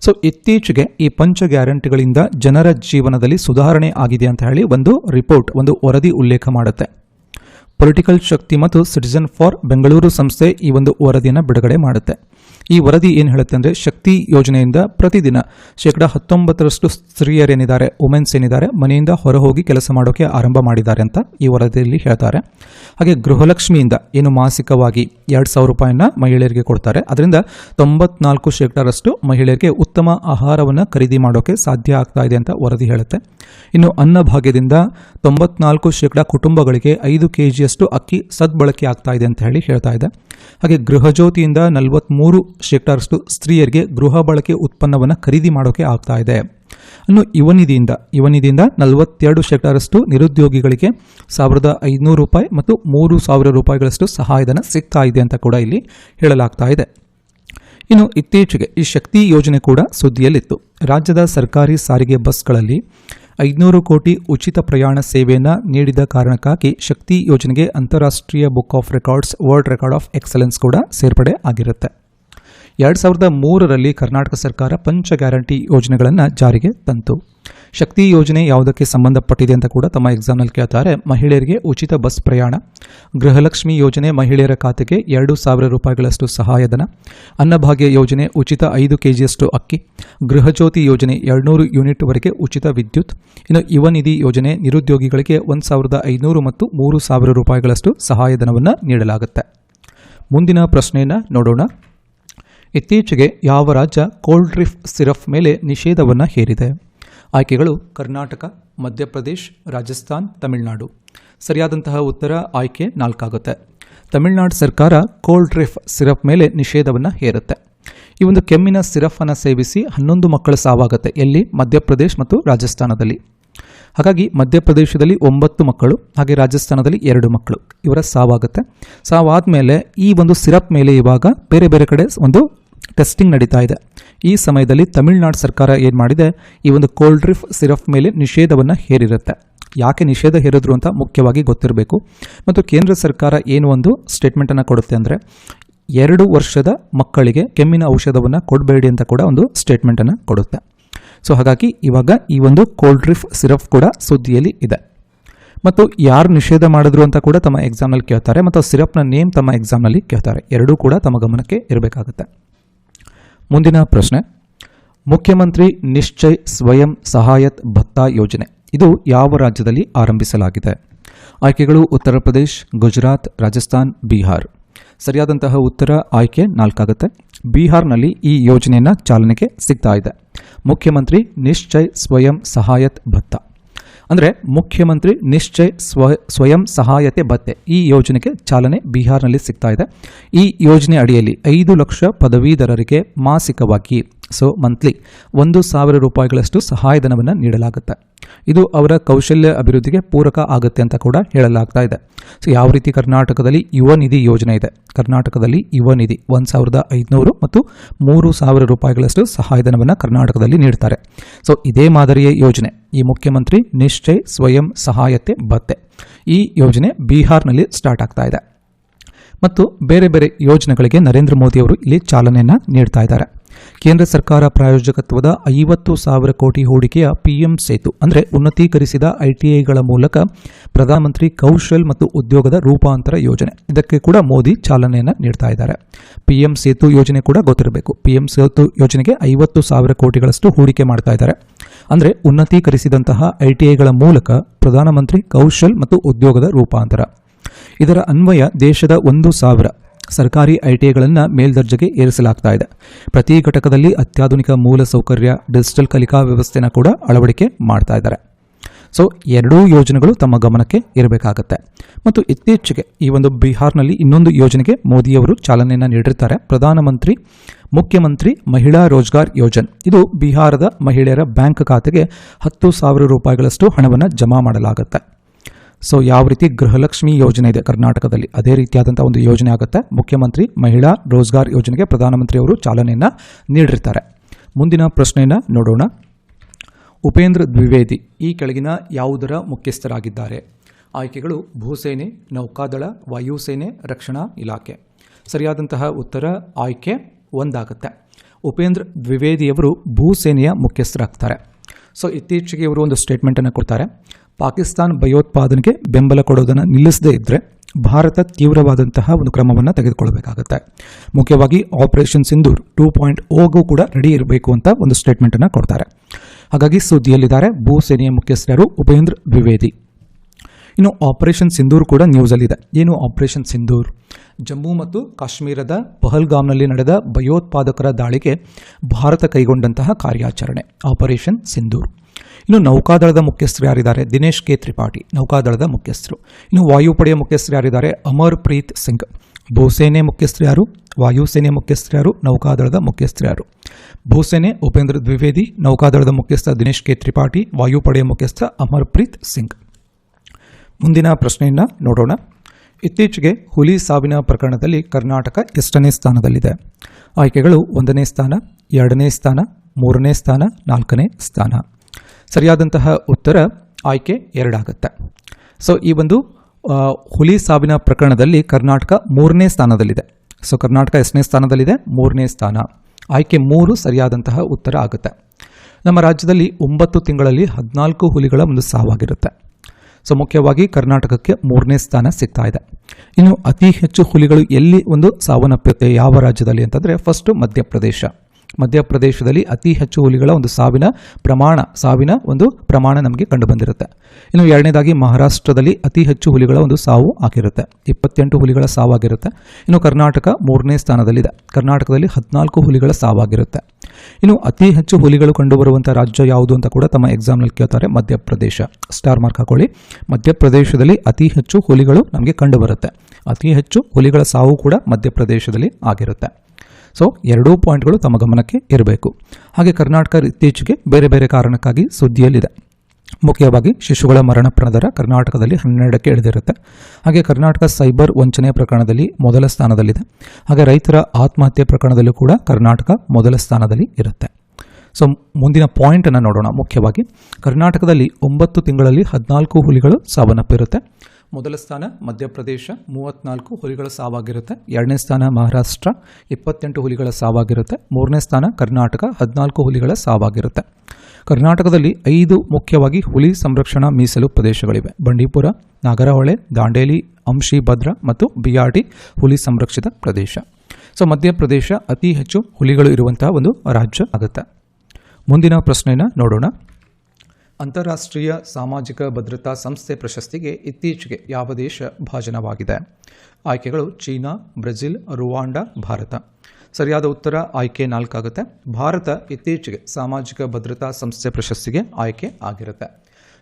ಸೊ ಇತ್ತೀಚೆಗೆ ಈ ಪಂಚ ಗ್ಯಾರಂಟಿಗಳಿಂದ ಜನರ ಜೀವನದಲ್ಲಿ ಸುಧಾರಣೆ ಆಗಿದೆ ಅಂತ ಹೇಳಿ ಒಂದು ರಿಪೋರ್ಟ್ ಒಂದು ವರದಿ ಉಲ್ಲೇಖ ಮಾಡುತ್ತೆ. ಪೊಲಿಟಿಕಲ್ ಶಕ್ತಿ ಮತ್ತು ಸಿಟಿಜನ್ ಫಾರ್ ಬೆಂಗಳೂರು ಸಂಸ್ಥೆ ಈ ಒಂದು ವರದಿಯನ್ನು ಬಿಡುಗಡೆ ಮಾಡುತ್ತೆ. ಈ ವರದಿ ಏನು ಹೇಳುತ್ತೆ ಅಂದರೆ ಶಕ್ತಿ ಯೋಜನೆಯಿಂದ ಪ್ರತಿದಿನ ಶೇಕಡ ಹತ್ತೊಂಬತ್ತರಷ್ಟು ಸ್ತ್ರೀಯರೇನಿದ್ದಾರೆ ವುಮೆನ್ಸ್ ಏನಿದ್ದಾರೆ, ಮನೆಯಿಂದ ಹೊರಹೋಗಿ ಕೆಲಸ ಮಾಡೋಕೆ ಆರಂಭ ಮಾಡಿದ್ದಾರೆ ಅಂತ ಈ ವರದಿಯಲ್ಲಿ ಹೇಳ್ತಾರೆ. ಹಾಗೆ ಗೃಹಲಕ್ಷ್ಮಿಯಿಂದ ಏನು ಮಾಸಿಕವಾಗಿ ಎರಡು ಸಾವಿರ ರೂಪಾಯಿನ ಮಹಿಳೆಯರಿಗೆ ಕೊಡ್ತಾರೆ. ಅದರಿಂದ ತೊಂಬತ್ನಾಲ್ಕು ಶೇಕಡರಷ್ಟು ಮಹಿಳೆಯರಿಗೆ ಉತ್ತಮ ಆಹಾರವನ್ನು ಖರೀದಿ ಮಾಡೋಕೆ ಸಾಧ್ಯ ಆಗ್ತಾ ಇದೆ ಅಂತ ವರದಿ ಹೇಳುತ್ತೆ. ಇನ್ನು ಅನ್ನಭಾಗ್ಯದಿಂದ ತೊಂಬತ್ನಾಲ್ಕು ಶೇಕಡ ಕುಟುಂಬಗಳಿಗೆ ಐದು ಕೆ ಜಿಯಷ್ಟು ಅಕ್ಕಿ ಸದ್ಬಳಕೆ ಆಗ್ತಾ ಇದೆ ಅಂತ ಹೇಳಿ ಹೇಳ್ತಾ ಇದೆ. ಹಾಗೆ ಗೃಹಜ್ಯೋತಿಯಿಂದ ನಲವತ್ತ್ಮೂರು ಶೇಕಡಾರಷ್ಟು ಸ್ತ್ರೀಯರಿಗೆ ಗೃಹ ಬಳಕೆ ಉತ್ಪನ್ನವನ್ನು ಖರೀದಿ ಮಾಡೋಕೆ ಆಗ್ತಾ ಇದೆ. ಇನ್ನು ಯುವನಿಧಿಯಿಂದ ಯುವನಿಧಿಯಿಂದ ನಲವತ್ತೆರಡು ಶೇಕಡಾರಷ್ಟು ನಿರುದ್ಯೋಗಿಗಳಿಗೆ ಸಾವಿರದ ಐದುನೂರು ರೂಪಾಯಿ ಮತ್ತು ಮೂರು ಸಾವಿರ ರೂಪಾಯಿಗಳಷ್ಟು ಸಹಾಯಧನ ಸಿಗ್ತಾ ಇದೆ ಅಂತ ಕೂಡ ಇಲ್ಲಿ ಹೇಳಲಾಗ್ತಾ ಇದೆ. ಇನ್ನು ಇತ್ತೀಚೆಗೆ ಈ ಶಕ್ತಿ ಯೋಜನೆ ಕೂಡ ಸುದ್ದಿಯಲ್ಲಿತ್ತು. ರಾಜ್ಯದ ಸರ್ಕಾರಿ ಸಾರಿಗೆ ಬಸ್ಗಳಲ್ಲಿ ಐದುನೂರು ಕೋಟಿ ಉಚಿತ ಪ್ರಯಾಣ ಸೇವೆಯನ್ನು ನೀಡಿದ ಕಾರಣಕ್ಕಾಗಿ ಶಕ್ತಿ ಯೋಜನೆಗೆ ಅಂತಾರಾಷ್ಟ್ರೀಯ book of records, world record of excellence ಕೂಡ ಸೇರ್ಪಡೆ ಆಗಿರುತ್ತೆ. ಎರಡು ಸಾವಿರದ ಮೂರರಲ್ಲಿ ಕರ್ನಾಟಕ ಸರ್ಕಾರ ಪಂಚ ಗ್ಯಾರಂಟಿ ಯೋಜನೆಗಳನ್ನು ಜಾರಿಗೆ ತಂತು. ಶಕ್ತಿ ಯೋಜನೆ ಯಾವುದಕ್ಕೆ ಸಂಬಂಧಪಟ್ಟಿದೆ ಅಂತ ಕೂಡ ತಮ್ಮ ಎಕ್ಸಾಮ್ನಲ್ಲಿ ಕೇಳ್ತಾರೆ. ಮಹಿಳೆಯರಿಗೆ ಉಚಿತ ಬಸ್ ಪ್ರಯಾಣ. ಗೃಹಲಕ್ಷ್ಮಿ ಯೋಜನೆ ಮಹಿಳೆಯರ ಖಾತೆಗೆ ಎರಡು ಸಾವಿರ ರೂಪಾಯಿಗಳಷ್ಟು ಸಹಾಯಧನ. ಅನ್ನಭಾಗ್ಯ ಯೋಜನೆ ಉಚಿತ ಐದು ಕೆಜಿಯಷ್ಟು ಅಕ್ಕಿ. ಗೃಹಜ್ಯೋತಿ ಯೋಜನೆ ಎರಡುನೂರು ಯೂನಿಟ್ವರೆಗೆ ಉಚಿತ ವಿದ್ಯುತ್. ಇನ್ನು ಯುವ ನಿಧಿ ಯೋಜನೆ ನಿರುದ್ಯೋಗಿಗಳಿಗೆ ಒಂದು ಸಾವಿರದ ಐನೂರು ಮತ್ತು ಮೂರು ಸಾವಿರ ರೂಪಾಯಿಗಳಷ್ಟು ಸಹಾಯಧನವನ್ನು ನೀಡಲಾಗುತ್ತೆ. ಮುಂದಿನ ಪ್ರಶ್ನೆಯನ್ನು ನೋಡೋಣ. ಇತ್ತೀಚೆಗೆ ಯಾವ ರಾಜ್ಯ ಕೋಲ್ಡ್ ರಿಫ್ ಸಿರಫ್ ಮೇಲೆ ನಿಷೇಧವನ್ನು ಹೇರಿದೆ? ಆಯ್ಕೆಗಳು ಕರ್ನಾಟಕ, ಮಧ್ಯಪ್ರದೇಶ್, ರಾಜಸ್ಥಾನ್, ತಮಿಳುನಾಡು. ಸರಿಯಾದಂತಹ ಉತ್ತರ ಆಯ್ಕೆ ನಾಲ್ಕಾಗುತ್ತೆ. ತಮಿಳುನಾಡು ಸರ್ಕಾರ ಕೋಲ್ಡ್ ರಿಫ್ ಸಿರಪ್ ಮೇಲೆ ನಿಷೇಧವನ್ನು ಹೇರುತ್ತೆ. ಈ ಒಂದು ಕೆಮ್ಮಿನ ಸಿರಫನ್ನು ಸೇವಿಸಿ ಹನ್ನೊಂದು ಮಕ್ಕಳ ಸಾವಾಗುತ್ತೆ ಎಲ್ಲಿ? ಮಧ್ಯಪ್ರದೇಶ್ ಮತ್ತು ರಾಜಸ್ಥಾನದಲ್ಲಿ. ಹಾಗಾಗಿ ಮಧ್ಯಪ್ರದೇಶದಲ್ಲಿ ಒಂಬತ್ತು ಮಕ್ಕಳು, ಹಾಗೆ ರಾಜಸ್ಥಾನದಲ್ಲಿ ಎರಡು ಮಕ್ಕಳು. ಇವರ ಸಾವಾಗುತ್ತೆ. ಸಾವಾದ ಮೇಲೆ ಈ ಒಂದು ಸಿರಪ್ ಮೇಲೆ ಇವಾಗ ಬೇರೆ ಬೇರೆ ಕಡೆ ಒಂದು ಟೆಸ್ಟಿಂಗ್ ನಡೀತಾ ಇದೆ. ಈ ಸಮಯದಲ್ಲಿ ತಮಿಳುನಾಡು ಸರ್ಕಾರ ಏನು ಮಾಡಿದೆ? ಈ ಒಂದು ಕೋಲ್ಡ್ ಡ್ರಿಫ್ ಸಿರಪ್ ಮೇಲೆ ನಿಷೇಧವನ್ನು ಹೇರಿರುತ್ತೆ. ಯಾಕೆ ನಿಷೇಧ ಹೇರಿದ್ರು ಅಂತ ಮುಖ್ಯವಾಗಿ ಗೊತ್ತಿರಬೇಕು. ಮತ್ತು ಕೇಂದ್ರ ಸರ್ಕಾರ ಏನು ಒಂದು ಸ್ಟೇಟ್ಮೆಂಟನ್ನು ಕೊಡುತ್ತೆ ಅಂದರೆ, ಎರಡು ವರ್ಷದ ಮಕ್ಕಳಿಗೆ ಕೆಮ್ಮಿನ ಔಷಧವನ್ನು ಕೊಡಬೇಡಿ ಅಂತ ಕೂಡ ಒಂದು ಸ್ಟೇಟ್ಮೆಂಟನ್ನು ಕೊಡುತ್ತೆ. ಸೊ ಹಾಗಾಗಿ ಇವಾಗ ಈ ಒಂದು ಕೋಲ್ಡ್ ಡ್ರಿಫ್ ಸಿರಪ್ ಕೂಡ ಸುದ್ದಿಯಲ್ಲಿ ಇದೆ. ಮತ್ತು ಯಾರು ನಿಷೇಧ ಮಾಡಿದ್ರು ಅಂತ ಕೂಡ ತಮ್ಮ ಎಕ್ಸಾಮ್ನಲ್ಲಿ ಕೇಳ್ತಾರೆ ಮತ್ತು ಸಿರಪ್ನ ನೇಮ್ ತಮ್ಮ ಎಕ್ಸಾಮ್ನಲ್ಲಿ ಕೇಳ್ತಾರೆ. ಎರಡೂ ಕೂಡ ತಮ್ಮ ಗಮನಕ್ಕೆ ಇರಬೇಕಾಗುತ್ತೆ. ಮುಂದಿನ ಪ್ರಶ್ನೆ. ಮುಖ್ಯಮಂತ್ರಿ ನಿಶ್ಚಯ್ ಸ್ವಯಂ ಸಹಾಯತ್ ಭತ್ತಾ ಯೋಜನೆ. ಇದು ಯಾವ ರಾಜ್ಯದಲ್ಲಿ ಆರಂಭಿಸಲಾಗಿದೆ? ಆಯ್ಕೆಗಳು ಉತ್ತರ ಪ್ರದೇಶ್, ಗುಜರಾತ್, ರಾಜಸ್ಥಾನ್, ಬಿಹಾರ್. ಸರಿಯಾದಂತಹ ಉತ್ತರ ಆಯ್ಕೆ ನಾಲ್ಕಾಗುತ್ತೆ. ಬಿಹಾರ್ನಲ್ಲಿ ಈ ಯೋಜನೆಯನ್ನು ಚಾಲನೆಗೆ ಸಿಗ್ತಾ ಇದೆ. ಮುಖ್ಯಮಂತ್ರಿ ನಿಶ್ಚಯ್ ಸ್ವಯಂ ಸಹಾಯತ್ ಭತ್ತ. ಅಂದರೆ ಮುಖ್ಯಮಂತ್ರಿ ನಿಶ್ಚಯ್ ಸ್ವ, ಸ್ವಯಂ ಸಹಾಯತೆ ಭತ್ತೆ ಈ ಯೋಜನೆಗೆ ಚಾಲನೆ ಬಿಹಾರ್ನಲ್ಲಿ ಸಿಗ್ತಾ ಇದೆ. ಈ ಯೋಜನೆ ಅಡಿಯಲ್ಲಿ ಐದು ಲಕ್ಷ ಪದವೀಧರರಿಗೆ ಮಾಸಿಕವಾಗಿ ಸೊ ಮಂತ್ಲಿ ಒಂದು ಸಾವಿರ ರೂಪಾಯಿಗಳಷ್ಟು ಸಹಾಯಧನವನ್ನು ನೀಡಲಾಗುತ್ತೆ. ಇದು ಅವರ ಕೌಶಲ್ಯ ಅಭಿವೃದ್ಧಿಗೆ ಪೂರಕ ಆಗುತ್ತೆ ಅಂತ ಕೂಡ ಹೇಳಲಾಗ್ತಾ ಇದೆ. ಸೊ ಯಾವ ರೀತಿ ಕರ್ನಾಟಕದಲ್ಲಿ ಯುವ ನಿಧಿ ಯೋಜನೆ ಇದೆ? ಕರ್ನಾಟಕದಲ್ಲಿ ಯುವ ನಿಧಿ ಒಂದು ಸಾವಿರದ ಐದುನೂರು ಮತ್ತು ಮೂರು ಸಾವಿರ ರೂಪಾಯಿಗಳಷ್ಟು ಸಹಾಯಧನವನ್ನು ಕರ್ನಾಟಕದಲ್ಲಿ ನೀಡ್ತಾರೆ. ಸೊ ಇದೇ ಮಾದರಿಯ ಯೋಜನೆ. ಈ ಮುಖ್ಯಮಂತ್ರಿ ನಿಶ್ಚಯ್ ಸ್ವಯಂ ಸಹಾಯತೆ ಭತ್ತೆ. ಈ ಯೋಜನೆ ಬಿಹಾರ್ನಲ್ಲಿ ಸ್ಟಾರ್ಟ್ ಆಗ್ತಾ ಇದೆ. ಮತ್ತು ಬೇರೆ ಬೇರೆ ಯೋಜನೆಗಳಿಗೆ ನರೇಂದ್ರ ಮೋದಿ ಅವರು ಇಲ್ಲಿ ಚಾಲನೆಯನ್ನು ನೀಡ್ತಾ ಇದ್ದಾರೆ. ಕೇಂದ್ರ ಸರ್ಕಾರ ಪ್ರಾಯೋಜಕತ್ವದ ಐವತ್ತು ಸಾವಿರ ಕೋಟಿ ಹೂಡಿಕೆಯ ಪಿಎಂ ಸೇತು, ಅಂದರೆ ಉನ್ನತೀಕರಿಸಿದ ಐಟಿಐಗಳ ಮೂಲಕ ಪ್ರಧಾನಮಂತ್ರಿ ಕೌಶಲ್ ಮತ್ತು ಉದ್ಯೋಗದ ರೂಪಾಂತರ ಯೋಜನೆ. ಇದಕ್ಕೆ ಕೂಡ ಮೋದಿ ಚಾಲನೆಯನ್ನು ನೀಡ್ತಾ ಇದ್ದಾರೆ. ಪಿಎಂ ಸೇತು ಯೋಜನೆ ಕೂಡ ಗೊತ್ತಿರಬೇಕು. ಪಿಎಂ ಸೇತು ಯೋಜನೆಗೆ ಐವತ್ತು ಸಾವಿರ ಕೋಟಿಗಳಷ್ಟು ಹೂಡಿಕೆ ಮಾಡ್ತಾ ಇದ್ದಾರೆ. ಅಂದರೆ ಉನ್ನತೀಕರಿಸಿದಂತಹ ಐಟಿಐಗಳ ಮೂಲಕ ಪ್ರಧಾನಮಂತ್ರಿ ಕೌಶಲ್ ಮತ್ತು ಉದ್ಯೋಗದ ರೂಪಾಂತರ. ಇದರ ಅನ್ವಯ ದೇಶದ ಒಂದು ಸಾವಿರ ಸರ್ಕಾರಿ ಐಟಿಐಗಳನ್ನು ಮೇಲ್ದರ್ಜೆಗೆ ಏರಿಸಲಾಗ್ತಾ ಇದೆ. ಪ್ರತಿ ಘಟಕದಲ್ಲಿ ಅತ್ಯಾಧುನಿಕ ಮೂಲ ಸೌಕರ್ಯ, ಡಿಜಿಟಲ್ ಕಲಿಕಾ ವ್ಯವಸ್ಥೆನ ಕೂಡ ಅಳವಡಿಕೆ ಮಾಡ್ತಾ ಇದ್ದಾರೆ. ಸೊ, ಎರಡೂ ಯೋಜನೆಗಳು ತಮ್ಮ ಗಮನಕ್ಕೆ ಇರಬೇಕಾಗತ್ತೆ. ಮತ್ತು ಇತ್ತೀಚೆಗೆ ಈ ಒಂದು ಬಿಹಾರ್ನಲ್ಲಿ ಇನ್ನೊಂದು ಯೋಜನೆಗೆ ಮೋದಿಯವರು ಚಾಲನೆಯನ್ನು ನೀಡಿರ್ತಾರೆ. ಪ್ರಧಾನಮಂತ್ರಿ, ಮುಖ್ಯಮಂತ್ರಿ ಮಹಿಳಾ ರೋಜ್ಗಾರ್ ಯೋಜನೆ. ಇದು ಬಿಹಾರದ ಮಹಿಳೆಯರ ಬ್ಯಾಂಕ್ ಖಾತೆಗೆ ಹತ್ತು ಸಾವಿರ ರೂಪಾಯಿಗಳಷ್ಟು ಹಣವನ್ನು ಜಮಾ ಮಾಡಲಾಗುತ್ತೆ. ಸೊ ಯಾವ ರೀತಿ ಗೃಹಲಕ್ಷ್ಮಿ ಯೋಜನೆ ಇದೆ ಕರ್ನಾಟಕದಲ್ಲಿ, ಅದೇ ರೀತಿಯಾದಂಥ ಒಂದು ಯೋಜನೆ ಆಗುತ್ತೆ. ಮುಖ್ಯಮಂತ್ರಿ ಮಹಿಳಾ ರೋಜ್ಗಾರ್ ಯೋಜನೆಗೆ ಪ್ರಧಾನಮಂತ್ರಿ ಅವರು ಚಾಲನೆಯನ್ನು ನೀಡಿರ್ತಾರೆ. ಮುಂದಿನ ಪ್ರಶ್ನೆಯನ್ನು ನೋಡೋಣ. ಉಪೇಂದ್ರ ದ್ವಿವೇದಿ ಈ ಕೆಳಗಿನ ಯಾವುದರ ಮುಖ್ಯಸ್ಥರಾಗಿದ್ದಾರೆ? ಆಯ್ಕೆಗಳು ಭೂಸೇನೆ, ನೌಕಾದಳ, ವಾಯುಸೇನೆ, ರಕ್ಷಣಾ ಇಲಾಖೆ. ಸರಿಯಾದಂತಹ ಉತ್ತರ ಆಯ್ಕೆ ಒಂದಾಗುತ್ತೆ. ಉಪೇಂದ್ರ ದ್ವಿವೇದಿಯವರು ಭೂಸೇನೆಯ ಮುಖ್ಯಸ್ಥರಾಗ್ತಾರೆ. ಸೊ ಇತ್ತೀಚೆಗೆ ಇವರು ಒಂದು ಸ್ಟೇಟ್ಮೆಂಟನ್ನು ಕೊಡ್ತಾರೆ. ಪಾಕಿಸ್ತಾನ್ ಭಯೋತ್ಪಾದನೆಗೆ ಬೆಂಬಲ ಕೊಡೋದನ್ನು ನಿಲ್ಲಿಸದೇ ಇದ್ದರೆ ಭಾರತ ತೀವ್ರವಾದಂತಹ ಒಂದು ಕ್ರಮವನ್ನು ತೆಗೆದುಕೊಳ್ಳಬೇಕಾಗುತ್ತೆ ಮುಖ್ಯವಾಗಿ ಆಪರೇಷನ್ ಸಿಂಧೂರ್ ಟೂ ಪಾಯಿಂಟ್ ಓಗೂ ಕೂಡ ರೆಡಿ ಇರಬೇಕು ಅಂತ ಒಂದು ಸ್ಟೇಟ್ಮೆಂಟನ್ನು ಕೊಡ್ತಾರೆ. ಹಾಗಾಗಿ ಸುದ್ದಿಯಲ್ಲಿದ್ದಾರೆ ಭೂಸೇನೆಯ ಮುಖ್ಯಸ್ಥರು ಉಪೇಂದ್ರ ದ್ವಿವೇದಿ. ಇನ್ನು ಆಪರೇಷನ್ ಸಿಂಧೂರ್ ಕೂಡ ನ್ಯೂಸಲ್ಲಿದೆ ಏನು ಆಪರೇಷನ್ ಸಿಂಧೂರ್ ಜಮ್ಮು ಮತ್ತು ಕಾಶ್ಮೀರದ ಪಹಲ್ಗಾಮ್ನಲ್ಲಿ ನಡೆದ ಭಯೋತ್ಪಾದಕರ ದಾಳಿಗೆ ಭಾರತ ಕೈಗೊಂಡಂತಹ ಕಾರ್ಯಾಚರಣೆ ಆಪರೇಷನ್ ಸಿಂಧೂರ್ ಇನ್ನು ನೌಕಾದಳದ ಮುಖ್ಯಸ್ಥರು ಯಾರಿದ್ದಾರೆ? ದಿನೇಶ್ ಕೆ. ತ್ರಿಪಾಠಿ, ನೌಕಾದಳದ ಮುಖ್ಯಸ್ಥರು. ಇನ್ನು ವಾಯುಪಡೆಯ ಮುಖ್ಯಸ್ಥರು ಯಾರಿದ್ದಾರೆ? ಅಮರ್ ಪ್ರೀತ್ ಸಿಂಗ್. ಭೂಸೇನೆ ಮುಖ್ಯಸ್ಥರು ಯಾರು? ವಾಯುಸೇನೆ ಮುಖ್ಯಸ್ಥರು ಯಾರು? ನೌಕಾದಳದ ಮುಖ್ಯಸ್ಥರು ಯಾರು? ಭೂಸೇನೆ ಉಪೇಂದ್ರ ದ್ವಿವೇದಿ, ನೌಕಾದಳದ ಮುಖ್ಯಸ್ಥ ದಿನೇಶ್ ಕೆ. ತ್ರಿಪಾಠಿ, ವಾಯುಪಡೆಯ ಮುಖ್ಯಸ್ಥ ಅಮರ್ಪ್ರೀತ್ ಸಿಂಗ್. ಮುಂದಿನ ಪ್ರಶ್ನೆಯನ್ನು ನೋಡೋಣ. ಇತ್ತೀಚೆಗೆ ಹುಲಿ ಸಾವಿನ ಪ್ರಕರಣದಲ್ಲಿ ಕರ್ನಾಟಕ ಎಷ್ಟನೇ ಸ್ಥಾನದಲ್ಲಿದೆ? ಆಯ್ಕೆಗಳು ಒಂದನೇ ಸ್ಥಾನ, ಎರಡನೇ ಸ್ಥಾನ, ಮೂರನೇ ಸ್ಥಾನ, ನಾಲ್ಕನೇ ಸ್ಥಾನ. ಸರಿಯಾದಂತಹ ಉತ್ತರ ಆಯ್ಕೆ ಎರಡಾಗುತ್ತೆ. ಸೊ ಈ ಒಂದು ಹುಲಿ ಸಾವಿನ ಪ್ರಕರಣದಲ್ಲಿ ಕರ್ನಾಟಕ ಮೂರನೇ ಸ್ಥಾನದಲ್ಲಿದೆ. ಸೊ ಕರ್ನಾಟಕ ಎಷ್ಟನೇ ಸ್ಥಾನದಲ್ಲಿದೆ? ಮೂರನೇ ಸ್ಥಾನ. ಆಯ್ಕೆ ಮೂರು ಸರಿಯಾದಂತಹ ಉತ್ತರ ಆಗುತ್ತೆ. ನಮ್ಮ ರಾಜ್ಯದಲ್ಲಿ ಒಂಬತ್ತು ತಿಂಗಳಲ್ಲಿ ಹದಿನಾಲ್ಕು ಹುಲಿಗಳ ಒಂದು ಸಾವಾಗಿರುತ್ತೆ. ಸೊ ಮುಖ್ಯವಾಗಿ ಕರ್ನಾಟಕಕ್ಕೆ ಮೂರನೇ ಸ್ಥಾನ ಸಿಗ್ತಾ ಇದೆ. ಇನ್ನು ಅತಿ ಹೆಚ್ಚು ಹುಲಿಗಳು ಎಲ್ಲಿ ಒಂದು ಸಾವನ್ನಪ್ಪುತ್ತೆ? ಯಾವ ರಾಜ್ಯದಲ್ಲಿ ಅಂತಂದರೆ ಫಸ್ಟು ಮಧ್ಯಪ್ರದೇಶ. ಮಧ್ಯಪ್ರದೇಶದಲ್ಲಿ ಅತಿ ಹೆಚ್ಚು ಹುಲಿಗಳ ಒಂದು ಸಾವಿನ ಪ್ರಮಾಣ, ಸಾವಿನ ಒಂದು ಪ್ರಮಾಣ ನಮಗೆ ಕಂಡುಬಂದಿರುತ್ತೆ. ಇನ್ನು ಎರಡನೇದಾಗಿ ಮಹಾರಾಷ್ಟ್ರದಲ್ಲಿ ಅತಿ ಹೆಚ್ಚು ಹುಲಿಗಳ ಒಂದು ಸಾವು ಆಗಿರುತ್ತೆ. ಇಪ್ಪತ್ತೆಂಟು ಹುಲಿಗಳ ಸಾವಾಗಿರುತ್ತೆ. ಇನ್ನು ಕರ್ನಾಟಕ ಮೂರನೇ ಸ್ಥಾನದಲ್ಲಿದೆ. ಕರ್ನಾಟಕದಲ್ಲಿ ಹದಿನಾಲ್ಕು ಹುಲಿಗಳ ಸಾವಾಗಿರುತ್ತೆ. ಇನ್ನು ಅತಿ ಹೆಚ್ಚು ಹುಲಿಗಳು ಕಂಡುಬರುವಂಥ ರಾಜ್ಯ ಯಾವುದು ಅಂತ ಕೂಡ ತಮ್ಮ ಎಕ್ಸಾಮ್ನಲ್ಲಿ ಕೇಳ್ತಾರೆ ಮಧ್ಯಪ್ರದೇಶ. ಸ್ಟಾರ್ ಮಾರ್ಕ್ ಹಾಕೊಳ್ಳಿ. ಮಧ್ಯಪ್ರದೇಶದಲ್ಲಿ ಅತಿ ಹೆಚ್ಚು ಹುಲಿಗಳು ನಮಗೆ ಕಂಡುಬರುತ್ತೆ. ಅತಿ ಹೆಚ್ಚು ಹುಲಿಗಳ ಸಾವು ಕೂಡ ಮಧ್ಯಪ್ರದೇಶದಲ್ಲಿ ಆಗಿರುತ್ತೆ. ಸೊ ಎರಡೂ ಪಾಯಿಂಟ್ಗಳು ತಮ್ಮ ಗಮನಕ್ಕೆ ಇರಬೇಕು. ಹಾಗೆ ಕರ್ನಾಟಕ ಇತ್ತೀಚೆಗೆ ಬೇರೆ ಬೇರೆ ಕಾರಣಕ್ಕಾಗಿ ಸುದ್ದಿಯಲ್ಲಿದೆ. ಮುಖ್ಯವಾಗಿ ಶಿಶುಗಳ ಮರಣ ಪ್ರದರ ಕರ್ನಾಟಕದಲ್ಲಿ ಹನ್ನೆರಡಕ್ಕೆ ಇಳಿದಿರುತ್ತೆ ಹಾಗೆ ಕರ್ನಾಟಕ ಸೈಬರ್ ವಂಚನೆ ಪ್ರಕರಣದಲ್ಲಿ ಮೊದಲ ಸ್ಥಾನದಲ್ಲಿದೆ. ಹಾಗೆ ರೈತರ ಆತ್ಮಹತ್ಯೆ ಪ್ರಕರಣದಲ್ಲೂ ಕೂಡ ಕರ್ನಾಟಕ ಮೊದಲ ಸ್ಥಾನದಲ್ಲಿ ಇರುತ್ತೆ. ಸೊ ಮುಂದಿನ ಪಾಯಿಂಟನ್ನು ನೋಡೋಣ. ಮುಖ್ಯವಾಗಿ ಕರ್ನಾಟಕದಲ್ಲಿ ಒಂಬತ್ತು ತಿಂಗಳಲ್ಲಿ ಹದಿನಾಲ್ಕು ಹುಲಿಗಳು ಸಾವನ್ನಪ್ಪಿರುತ್ತೆ. ಮೊದಲ ಸ್ಥಾನ ಮಧ್ಯಪ್ರದೇಶ, ಮೂವತ್ನಾಲ್ಕು ಹುಲಿಗಳ ಸಾವಾಗಿರುತ್ತೆ. ಎರಡನೇ ಸ್ಥಾನ ಮಹಾರಾಷ್ಟ್ರ, ಇಪ್ಪತ್ತೆಂಟು ಹುಲಿಗಳ ಸಾವಾಗಿರುತ್ತೆ. ಮೂರನೇ ಸ್ಥಾನ ಕರ್ನಾಟಕ, ಹದಿನಾಲ್ಕು ಹುಲಿಗಳ ಸಾವಾಗಿರುತ್ತೆ. ಕರ್ನಾಟಕದಲ್ಲಿ ಐದು ಮುಖ್ಯವಾಗಿ ಹುಲಿ ಸಂರಕ್ಷಣಾ ಮೀಸಲು ಪ್ರದೇಶಗಳಿವೆ. ಬಂಡೀಪುರ, ನಾಗರಹೊಳೆ, ದಾಂಡೇಲಿ ಅಂಶಿ ಭದ್ರ ಮತ್ತು ಬಿಆರ್ಟಿ ಹುಲಿ ಸಂರಕ್ಷಿತ ಪ್ರದೇಶ. ಸೊ, ಮಧ್ಯಪ್ರದೇಶ ಅತಿ ಹೆಚ್ಚು ಹುಲಿಗಳು ಇರುವಂತಹ ಒಂದು ರಾಜ್ಯ ಆಗುತ್ತೆ. ಮುಂದಿನ ಪ್ರಶ್ನೆಯನ್ನು ನೋಡೋಣ. ಅಂತಾರಾಷ್ಟ್ರೀಯ ಸಾಮಾಜಿಕ ಭದ್ರತಾ ಸಂಸ್ಥೆ ಪ್ರಶಸ್ತಿಗೆ ಇತ್ತೀಚೆಗೆ ಯಾವ ದೇಶ ಭಾಜನವಾಗಿದೆ? ಆಯ್ಕೆಗಳು ಚೀನಾ, ಬ್ರೆಜಿಲ್, ರುವಾಂಡ, ಭಾರತ. ಸರಿಯಾದ ಉತ್ತರ ಆಯ್ಕೆ ನಾಲ್ಕಾಗುತ್ತೆ. ಭಾರತ ಇತ್ತೀಚೆಗೆ ಸಾಮಾಜಿಕ ಭದ್ರತಾ ಸಂಸ್ಥೆ ಪ್ರಶಸ್ತಿಗೆ ಆಯ್ಕೆ ಆಗಿರುತ್ತೆ.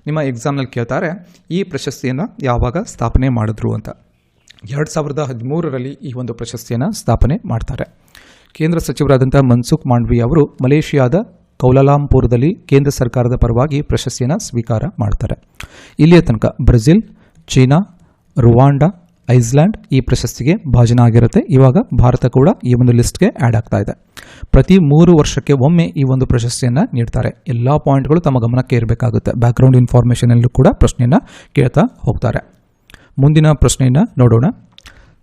ನಿಮ್ಮ ಎಕ್ಸಾಮ್ನಲ್ಲಿ ಕೇಳ್ತಾರೆ, ಈ ಪ್ರಶಸ್ತಿಯನ್ನು ಯಾವಾಗ ಸ್ಥಾಪನೆ ಮಾಡಿದ್ರು ಅಂತ. ಎರಡು ಸಾವಿರದ ಹದಿಮೂರರಲ್ಲಿ ಈ ಒಂದು ಪ್ರಶಸ್ತಿಯನ್ನು ಸ್ಥಾಪನೆ ಮಾಡ್ತಾರೆ. ಕೇಂದ್ರ ಸಚಿವರಾದಂಥ ಮನ್ಸುಖ್ ಮಾಂಡ್ವಿ ಅವರು ಮಲೇಷಿಯಾದ ಕೌಲಾಲಂಪುರದಲ್ಲಿ ಕೇಂದ್ರ ಸರ್ಕಾರದ ಪರವಾಗಿ ಪ್ರಶಸ್ತಿಯನ್ನು ಸ್ವೀಕಾರ ಮಾಡ್ತಾರೆ. ಇಲ್ಲಿಯ ತನಕ ಬ್ರೆಜಿಲ್, ಚೀನಾ, ರುವಾಂಡಾ, ಐಸ್ಲ್ಯಾಂಡ್ ಈ ಪ್ರಶಸ್ತಿಗೆ ಭಾಜನ ಆಗಿರುತ್ತೆ. ಇವಾಗ ಭಾರತ ಕೂಡ ಈ ಒಂದು ಲಿಸ್ಟ್ಗೆ ಆ್ಯಡ್ ಆಗ್ತಾ ಇದೆ. ಪ್ರತಿ ಮೂರು ವರ್ಷಕ್ಕೆ ಒಮ್ಮೆ ಈ ಒಂದು ಪ್ರಶಸ್ತಿಯನ್ನು ನೀಡ್ತಾರೆ. ಎಲ್ಲ ಪಾಯಿಂಟ್ಗಳು ತಮ್ಮ ಗಮನಕ್ಕೆ ಇರಬೇಕಾಗುತ್ತೆ. ಬ್ಯಾಕ್ಗ್ರೌಂಡ್ ಇನ್ಫಾರ್ಮೇಷನಲ್ಲೂ ಕೂಡ ಪ್ರಶ್ನೆಯನ್ನು ಕೇಳ್ತಾ ಹೋಗ್ತಾರೆ. ಮುಂದಿನ ಪ್ರಶ್ನೆಯನ್ನು ನೋಡೋಣ.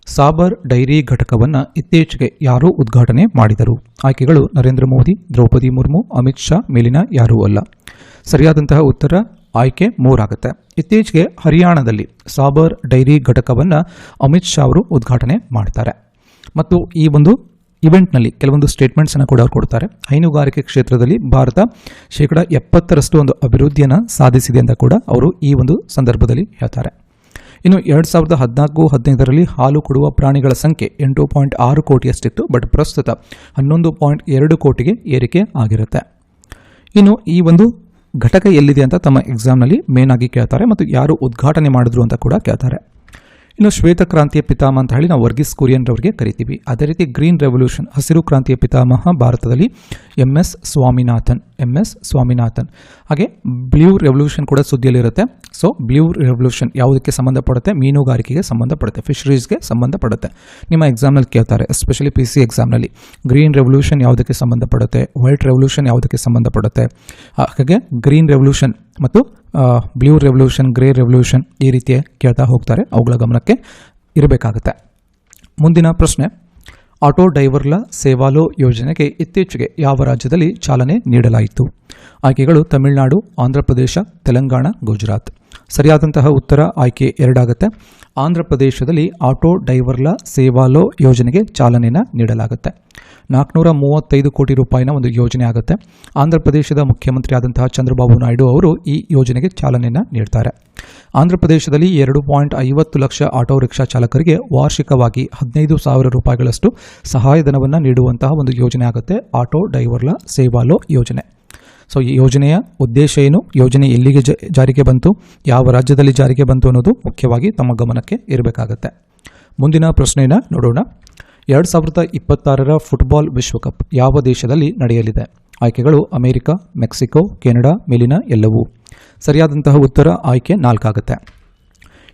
ಸಾಬರ್ ಡೈರಿ ಘಟಕವನ್ನು ಇತ್ತೀಚೆಗೆ ಯಾರು ಉದ್ಘಾಟನೆ ಮಾಡಿದರು. ಆಯ್ಕೆಗಳು ನರೇಂದ್ರ ಮೋದಿ, ದ್ರೌಪದಿ ಮುರ್ಮು, ಅಮಿತ್ ಶಾ ಮೇಲಿನ ಯಾರೂ ಅಲ್ಲ. ಸರಿಯಾದಂತಹ ಉತ್ತರ ಆಯ್ಕೆ ಮೂರಾಗುತ್ತೆ. ಇತ್ತೀಚೆಗೆ ಹರಿಯಾಣದಲ್ಲಿ ಸಾಬರ್ ಡೈರಿ ಘಟಕವನ್ನು ಅಮಿತ್ ಶಾ ಅವರು ಉದ್ಘಾಟನೆ ಮಾಡ್ತಾರೆ. ಮತ್ತು ಈ ಒಂದು ಇವೆಂಟ್ನಲ್ಲಿ ಕೆಲವೊಂದು ಸ್ಟೇಟ್ಮೆಂಟ್ಸನ್ನು ಕೂಡ ಅವರು ಕೊಡ್ತಾರೆ. ಹೈನುಗಾರಿಕೆ ಕ್ಷೇತ್ರದಲ್ಲಿ ಭಾರತ ಶೇಕಡ ಎಪ್ಪತ್ತರಷ್ಟು ಒಂದು ಅಭಿವೃದ್ಧಿಯನ್ನು ಸಾಧಿಸಿದೆ ಅಂತ ಕೂಡ ಅವರು ಈ ಒಂದು ಸಂದರ್ಭದಲ್ಲಿ ಹೇಳ್ತಾರೆ. ಇನ್ನು ಎರಡು ಸಾವಿರದ ಹದಿನಾಲ್ಕು ಹದಿನೈದರಲ್ಲಿ ಹಾಲು ಕೊಡುವ ಪ್ರಾಣಿಗಳ ಸಂಖ್ಯೆ ಎಂಟು ಪಾಯಿಂಟ್ ಆರು ಕೋಟಿಯಷ್ಟಿತ್ತು, ಬಟ್ ಪ್ರಸ್ತುತ ಹನ್ನೊಂದು ಪಾಯಿಂಟ್ ಎರಡು ಕೋಟಿಗೆ ಏರಿಕೆ ಆಗಿರುತ್ತೆ. ಇನ್ನು ಈ ಒಂದು ಘಟಕ ಎಲ್ಲಿದೆ ಅಂತ ತಮ್ಮ ಎಕ್ಸಾಮ್ನಲ್ಲಿ ಮೇನ್ ಆಗಿ ಕೇಳ್ತಾರೆ ಮತ್ತು ಯಾರು ಉದ್ಘಾಟನೆ ಮಾಡಿದ್ರು ಅಂತ ಕೂಡ ಕೇಳ್ತಾರೆ. ಇನ್ನು ಶ್ವೇತ ಕ್ರಾಂತಿಯ ಪಿತಾಮಹ ಅಂತ ಹೇಳಿ ನಾವು ವರ್ಗೀಸ್ ಕುರಿಯನ್ ರವರಿಗೆ ಕರಿತೀವಿ. ಅದೇ ರೀತಿ ಗ್ರೀನ್ ರೆವಲ್ಯೂಷನ್, ಹಸಿರು ಕ್ರಾಂತಿಯ ಪಿತಾಮಹ ಭಾರತದಲ್ಲಿ M S Swaminathan M S Swaminathan. ಹಾಗೆ ಬ್ಲೂ ರೆವಲ್ಯೂಷನ್ ಕೂಡ ಸುದ್ದಿಯಲ್ಲಿರುತ್ತೆ. ಸೊ ಬ್ಲೂ ರೆವಲ್ಯೂಷನ್ ಯಾವುದಕ್ಕೆ ಸಂಬಂಧಪಡುತ್ತೆ? ಮೀನುಗಾರಿಕೆಗೆ ಸಂಬಂಧಪಡುತ್ತೆ, ಫಿಶರೀಸ್ಗೆ ಸಂಬಂಧಪಡುತ್ತೆ. ನಿಮ್ಮ ಎಕ್ಸಾಮ್ನಲ್ಲಿ ಕೇಳ್ತಾರೆ ಎಸ್ಪೆಷಲಿ ಪಿ ಸಿ ಎಕ್ಸಾಮ್ನಲ್ಲಿ. ಗ್ರೀನ್ ರೆವಲ್ಯೂಷನ್ ಯಾವುದಕ್ಕೆ ಸಂಬಂಧಪಡುತ್ತೆ? ವೈಟ್ ರೆವಲ್ಯೂಷನ್ ಯಾವುದಕ್ಕೆ ಸಂಬಂಧಪಡುತ್ತೆ? ಹಾಗೆ ಗ್ರೀನ್ ರೆವಲ್ಯೂಷನ್ ಮತ್ತು ಬ್ಲೂ ರೆವಲ್ಯೂಷನ್ ಗ್ರೇ ರೆವಲ್ಯೂಷನ್ ಈ ರೀತಿಯ ಕೇಳ್ತಾ ಹೋಗ್ತಾರೆ. ಅವುಗಳ ಗಮನಕ್ಕೆ ಇರಬೇಕಾಗುತ್ತೆ. ಮುಂದಿನ ಪ್ರಶ್ನೆ ಆಟೋ ಡೈವರ್ಲ ಸೇವಾಲೋ ಯೋಜನೆಗೆ ಇತ್ತೀಚೆಗೆ ಯಾವ ರಾಜ್ಯದಲ್ಲಿ ಚಾಲನೆ ನೀಡಲಾಯಿತು? ಆಯ್ಕೆಗಳು ತಮಿಳುನಾಡು, ಆಂಧ್ರಪ್ರದೇಶ, ತೆಲಂಗಾಣ, ಗುಜರಾತ್. ಸರಿಯಾದಂತಹ ಉತ್ತರ ಆಯ್ಕೆ ಎರಡಾಗುತ್ತೆ. ಆಂಧ್ರ ಪ್ರದೇಶದಲ್ಲಿ ಆಟೋ ಡೈವರ್ಲ ಸೇವಾಲೋ ಯೋಜನೆಗೆ ಚಾಲನೆಯನ್ನು ನೀಡಲಾಗುತ್ತೆ. ನಾಲ್ಕುನೂರ ಮೂವತ್ತೈದು ಕೋಟಿ ರೂಪಾಯಿನ ಒಂದು ಯೋಜನೆ ಆಗುತ್ತೆ. ಆಂಧ್ರ ಪ್ರದೇಶದ ಮುಖ್ಯಮಂತ್ರಿ ಆದಂತಹ ಚಂದ್ರಬಾಬು ನಾಯ್ಡು ಅವರು ಈ ಯೋಜನೆಗೆ ಚಾಲನೆಯನ್ನು ನೀಡ್ತಾರೆ. ಆಂಧ್ರ ಪ್ರದೇಶದಲ್ಲಿ ಎರಡು ಪಾಯಿಂಟ್ ಐವತ್ತು ಲಕ್ಷ ಆಟೋ ರಿಕ್ಷಾ ಚಾಲಕರಿಗೆ ವಾರ್ಷಿಕವಾಗಿ ಹದಿನೈದು ಸಾವಿರ ರೂಪಾಯಿಗಳಷ್ಟು ಸಹಾಯಧನವನ್ನು ನೀಡುವಂತಹ ಒಂದು ಯೋಜನೆ ಆಗುತ್ತೆ. ಆಟೋ ಡೈವರ್ಲ ಸೇವಾಲೋ ಯೋಜನೆ. ಸೊ, ಈ ಯೋಜನೆಯ ಉದ್ದೇಶ ಏನು? ಯೋಜನೆ ಎಲ್ಲಿಗೆ ಜಾರಿಗೆ ಬಂತು? ಯಾವ ರಾಜ್ಯದಲ್ಲಿ ಜಾರಿಗೆ ಬಂತು ಅನ್ನೋದು ಮುಖ್ಯವಾಗಿ ತಮ್ಮ ಗಮನಕ್ಕೆ ಇರಬೇಕಾಗತ್ತೆ. ಮುಂದಿನ ಪ್ರಶ್ನೆಯನ್ನು ನೋಡೋಣ. ಎರಡು ಸಾವಿರದ ಇಪ್ಪತ್ತಾರರ ಫುಟ್ಬಾಲ್ ವಿಶ್ವಕಪ್ ಯಾವ ದೇಶದಲ್ಲಿ ನಡೆಯಲಿದೆ? ಆಯ್ಕೆಗಳು ಅಮೆರಿಕ, ಮೆಕ್ಸಿಕೋ, ಕೆನಡಾ, ಮೇಲಿನ ಎಲ್ಲವೂ. ಸರಿಯಾದಂತಹ ಉತ್ತರ ಆಯ್ಕೆ ನಾಲ್ಕಾಗುತ್ತೆ.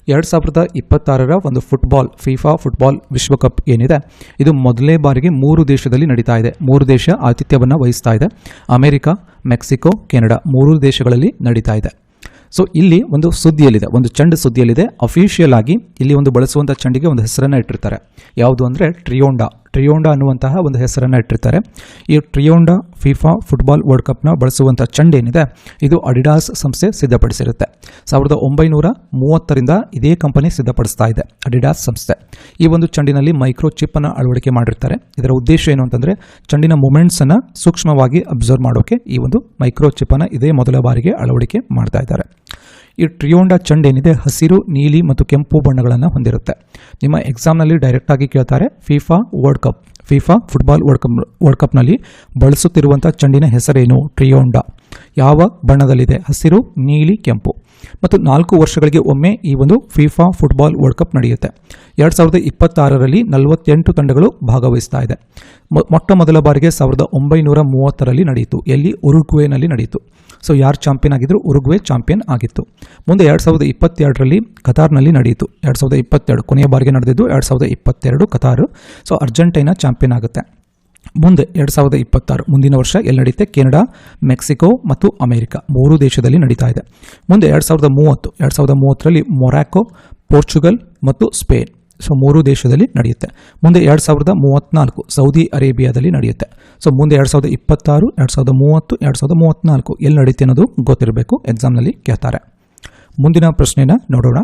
ಎರಡು ಸಾವಿರದ ಇಪ್ಪತ್ತಾರರ ಒಂದು ಫುಟ್ಬಾಲ್, ಫಿಫಾ ಫುಟ್ಬಾಲ್ ವಿಶ್ವಕಪ್ ಏನಿದೆ? ಇದು ಮೊದಲನೇ ಬಾರಿಗೆ ಮೂರು ದೇಶದಲ್ಲಿ ನಡೀತಾ ಇದೆ. ಮೂರು ದೇಶ ಆತಿಥ್ಯವನ್ನು ವಹಿಸ್ತಾ ಇದೆ. ಅಮೆರಿಕ, ಮೆಕ್ಸಿಕೋ, ಕೆನಡಾ ಮೂರು ದೇಶಗಳಲ್ಲಿ ನಡೀತಾ ಇದೆ. ಸೊ ಇಲ್ಲಿ ಒಂದು ಸುದ್ದಿಯಲ್ಲಿದೆ, ಒಂದು ಚಂಡ್ ಸುದ್ದಿಯಲ್ಲಿದೆ. ಅಫಿಷಿಯಲ್ ಆಗಿ ಇಲ್ಲಿ ಒಂದು ಬಳಸುವಂಥ ಚಂಡಿಗೆ ಒಂದು ಹೆಸರನ್ನು ಇಟ್ಟಿರ್ತಾರೆ. ಯಾವುದು ಅಂದರೆ ಟ್ರಿಯೋಂಡಾ ಟ್ರಿಯೋಂಡಾ ಅನ್ನುವಂತಹ ಒಂದು ಹೆಸರನ್ನು ಇಟ್ಟಿರ್ತಾರೆ. ಈ ಟ್ರಿಯೋಂಡಾ ಫಿಫಾ ಫುಟ್ಬಾಲ್ ವರ್ಲ್ಡ್ ಕಪ್ನ ಬಳಸುವಂಥ ಚಂಡ್ ಏನಿದೆ, ಇದು ಅಡಿಡಾಸ್ ಸಂಸ್ಥೆ ಸಿದ್ಧಪಡಿಸಿರುತ್ತೆ. ಸಾವಿರದ ಒಂಬೈನೂರ ಮೂವತ್ತರಿಂದ ಇದೇ ಕಂಪನಿ ಸಿದ್ಧಪಡಿಸ್ತಾ ಇದೆ, ಅಡಿಡಾಸ್ ಸಂಸ್ಥೆ. ಈ ಒಂದು ಚಂಡಿನಲ್ಲಿ ಮೈಕ್ರೋ ಚಿಪ್ ಅನ್ನು ಅಳವಡಿಕೆ ಮಾಡಿರ್ತಾರೆ. ಇದರ ಉದ್ದೇಶ ಏನು ಅಂತಂದ್ರೆ, ಚಂಡಿನ ಮೂಮೆಂಟ್ಸ್ ಅನ್ನ ಸೂಕ್ಷ್ಮವಾಗಿ ಅಬ್ಸರ್ವ್ ಮಾಡೋಕೆ ಈ ಒಂದು ಮೈಕ್ರೋ ಚಿಪ್ ಅನ್ನು ಇದೇ ಮೊದಲ ಬಾರಿಗೆ ಅಳವಡಿಕೆ ಮಾಡ್ತಾ ಇದ್ದಾರೆ. ಈ ಟ್ರಿಯೋಂಡಾ ಚೆಂಡು ಏನಿದೆ ಹಸಿರು, ನೀಲಿ ಮತ್ತು ಕೆಂಪು ಬಣ್ಣಗಳನ್ನು ಹೊಂದಿರುತ್ತೆ. ನಿಮ್ಮ ಎಕ್ಸಾಮ್ನಲ್ಲಿ ಡೈರೆಕ್ಟ್ ಆಗಿ ಕೇಳ್ತಾರೆ FIFA world cup FIFA football world cup world ಕಪ್ನಲ್ಲಿ ಬಳಸುತ್ತಿರುವಂಥ ಚಂಡಿನ ಹೆಸರೇನು? ಟ್ರಿಯೋಂಡಾ. ಯಾವ ಬಣ್ಣದಲ್ಲಿದೆ? ಹಸಿರು, ನೀಲಿ, ಕೆಂಪು. ಮತ್ತು ನಾಲ್ಕು ವರ್ಷಗಳಿಗೆ ಒಮ್ಮೆ ಈ ಒಂದು ಫಿಫಾ ಫುಟ್ಬಾಲ್ ವರ್ಲ್ಡ್ ಕಪ್ ನಡೆಯುತ್ತೆ. ಎರಡು ಸಾವಿರದ ಇಪ್ಪತ್ತಾರರಲ್ಲಿ ನಲವತ್ತೆಂಟು ತಂಡಗಳು ಭಾಗವಹಿಸ್ತಾ ಇದೆ. ಮೊಟ್ಟ ಮೊದಲ ಬಾರಿಗೆ ಸಾವಿರದ ಒಂಬೈನೂರ ಮೂವತ್ತರಲ್ಲಿ ನಡೆಯಿತು. ಎಲ್ಲಿ? ಉರುಗ್ವೇನಲ್ಲಿ ನಡೆಯಿತು. ಸೊ ಯಾರು ಚಾಂಪಿಯನ್ ಆಗಿದ್ರು? ಉರುಗ್ವೆ ಚಾಂಪಿಯನ್ ಆಗಿತ್ತು. ಮುಂದೆ ಎರಡು ಸಾವಿರದ ಇಪ್ಪತ್ತೆರಡರಲ್ಲಿ ಕತಾರ್ನಲ್ಲಿ ನಡೆಯಿತು. ಎರಡು ಸಾವಿರದ ಇಪ್ಪತ್ತೆರಡು ಕೊನೆಯ ಬಾರಿಗೆ ನಡೆದಿದ್ದು ಎರಡು ಸಾವಿರದ ಇಪ್ಪತ್ತೆರಡು ಕತಾರು. ಸೊ ಅರ್ಜೆಂಟೈನಾ ಚಾಂಪಿಯನ್ ಆಗುತ್ತೆ. ಮುಂದೆ ಎರಡು ಸಾವಿರದ ಇಪ್ಪತ್ತಾರು ಮುಂದಿನ ವರ್ಷ ಎಲ್ಲಿ ನಡೆಯುತ್ತೆ ಕೆನಡಾ, ಮೆಕ್ಸಿಕೋ ಮತ್ತು ಅಮೆರಿಕ. ಮೂರು ದೇಶದಲ್ಲಿ ನಡೀತಾ ಇದೆ. ಮುಂದೆ ಎರಡು ಸಾವಿರದ ಮೂವತ್ತು, ಎರಡು ಸಾವಿರದ ಮೂವತ್ತರಲ್ಲಿ ಮೊರಾಕೊ ಪೋರ್ಚುಗಲ್ ಮತ್ತು ಸ್ಪೇನ್. ಸೊ, ಮೂರು ದೇಶದಲ್ಲಿ ನಡೆಯುತ್ತೆ. ಮುಂದೆ ಎರಡು ಸಾವಿರದ ಮೂವತ್ತ್ನಾಲ್ಕು ಸೌದಿ ಅರೇಬಿಯಾದಲ್ಲಿ ನಡೆಯುತ್ತೆ. ಸೊ, ಮುಂದೆ ಎರಡು ಸಾವಿರದ ಇಪ್ಪತ್ತಾರು, ಎರಡು ಸಾವಿರದ ಮೂವತ್ತು, ಎರಡು ಸಾವಿರದ ಮೂವತ್ತ್ನಾಲ್ಕು ಎಲ್ಲಿ ನಡೆಯುತ್ತೆ ಅನ್ನೋದು ಗೊತ್ತಿರಬೇಕು. ಎಕ್ಸಾಮ್ನಲ್ಲಿ ಕೇಳ್ತಾರೆ. ಮುಂದಿನ ಪ್ರಶ್ನೆನ ನೋಡೋಣ.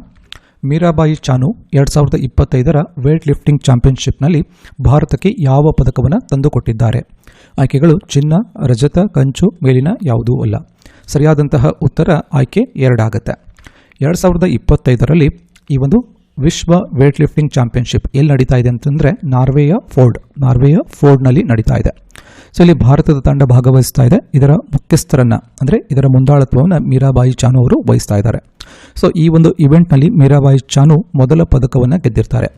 ಮೀರಾಬಾಯಿ ಚಾನು ಎರಡು ಸಾವಿರದ ಇಪ್ಪತ್ತೈದರ ವೇಟ್ ಲಿಫ್ಟಿಂಗ್ ಚಾಂಪಿಯನ್ಶಿಪ್ನಲ್ಲಿ ಭಾರತಕ್ಕೆ ಯಾವ ಪದಕವನ್ನು ತಂದುಕೊಟ್ಟಿದ್ದಾರೆ? ಆಯ್ಕೆಗಳು ಚಿನ್ನ, ರಜತ, ಕಂಚು, ಮೇಲಿನ ಯಾವುದೂ ಅಲ್ಲ. ಸರಿಯಾದಂತಹ ಉತ್ತರ ಆಯ್ಕೆ ಎರಡಾಗತ್ತೆ. ಎರಡು ಸಾವಿರದ ಇಪ್ಪತ್ತೈದರಲ್ಲಿ ಈ ಒಂದು ವಿಶ್ವ ವೇಟ್ ಲಿಫ್ಟಿಂಗ್ ಚಾಂಪಿಯನ್ಶಿಪ್ ಎಲ್ಲಿ ನಡೀತಾ ಇದೆ ಅಂತಂದರೆ ನಾರ್ವೆಯ ಫೋರ್ಡ್, ನಾರ್ವೆಯ ಫೋರ್ಡ್ನಲ್ಲಿ ನಡೀತಾ ಇದೆ. ಸೊ ಇಲ್ಲಿ ಭಾರತದ ತಂಡ ಭಾಗವಹಿಸ್ತಾ ಇದೆ. ಇದರ ಮುಖ್ಯಸ್ಥರನ್ನು, ಅಂದರೆ ಇದರ ಮುಂದಾಳತ್ವವನ್ನು ಮೀರಾಬಾಯಿ ಚಾನು ಅವರು ವಹಿಸ್ತಾ ಇದ್ದಾರೆ. ಸೊ ಈ ಒಂದು ಇವೆಂಟ್ನಲ್ಲಿ ಮೀರಾಬಾಯಿ ಚಾನು ಮೊದಲ ಪದಕವನ್ನು ಗೆದ್ದಿರ್ತಾರೆ.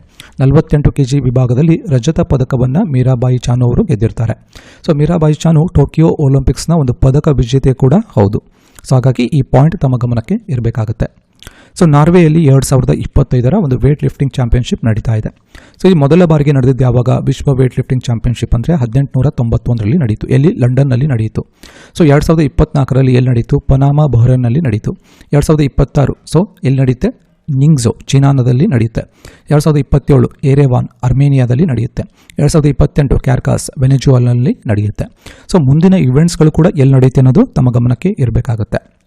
ನಲವತ್ತೆಂಟು ಕೆ ಜಿ ವಿಭಾಗದಲ್ಲಿ ರಜತ ಪದಕವನ್ನು ಮೀರಾಬಾಯಿ ಚಾನು ಅವರು ಗೆದ್ದಿರ್ತಾರೆ. ಸೊ ಮೀರಾಬಾಯಿ ಚಾನು ಟೋಕಿಯೋ ಒಲಿಂಪಿಕ್ಸ್ನ ಒಂದು ಪದಕ ವಿಜೇತೆ ಕೂಡ ಹೌದು. ಸೊ ಹಾಗಾಗಿ ಈ ಪಾಯಿಂಟ್ ತಮ್ಮ ಗಮನಕ್ಕೆ ಇರಬೇಕಾಗುತ್ತೆ. ಸೊ ನಾರ್ವೆಯಲ್ಲಿ ಎರಡು ಸಾವಿರದ ಇಪ್ಪತ್ತೈದರ ಒಂದು ವೇಟ್ ಲಿಫ್ಟಿಂಗ್ ಚಾಂಪಿಯನ್ಶಿಪ್ ನಡೀತಾ ಇದೆ. ಸೊ ಈ ಮೊದಲ ಬಾರಿಗೆ ನಡೆದಿದ್ದು ಯಾವಾಗ? ವಿಶ್ವ ವೇಟ್ ಲಿಫ್ಟಿಂಗ್ ಚಾಂಪಿಯನ್ಶಿಪ್ ಅಂದರೆ ಹದಿನೆಂಟುನೂರ ತೊಂಬತ್ತೊಂದರಲ್ಲಿ ನಡೆಯಿತು ಎಲ್ಲಿ? ಲಂಡನ್ನಲ್ಲಿ ನಡೆಯಿತು ಸೊ ಎರಡು ಸಾವಿರದ ಇಪ್ಪತ್ನಾಲ್ಕರಲ್ಲಿ ಎಲ್ಲಿ ನಡೀತು? ಪನಾಮಾ, ಬಹ್ರೇನ್ನಲ್ಲಿ ನಡೆಯಿತು ಎರಡು ಸಾವಿರದ ಇಪ್ಪತ್ತಾರು ಸೊ ಎಲ್ಲಿ ನಡೆಯುತ್ತೆ ನಿಂಗ್ಝೋ ಚೀನಾನದಲ್ಲಿ ನಡೆಯುತ್ತೆ ಎರಡು ಸಾವಿರದ ಇಪ್ಪತ್ತೇಳು, ಏರೆವಾನ್, ಅರ್ಮೇನಿಯಾದಲ್ಲಿ ನಡೆಯುತ್ತೆ. ಎರಡು ಸಾವಿರದ ಇಪ್ಪತ್ತೆಂಟು, ಕ್ಯಾರ್ಕಾಸ್ ವೆನೆಜುವಲ್ನಲ್ಲಿ ನಡೆಯುತ್ತೆ. ಸೊ ಮುಂದಿನ ಇವೆಂಟ್ಸ್ಗಳು ಕೂಡ ಎಲ್ಲಿ ನಡೆಯುತ್ತೆ ಅನ್ನೋದು ತಮ್ಮ ಗಮನಕ್ಕೆ ಇರಬೇಕಾಗುತ್ತೆ.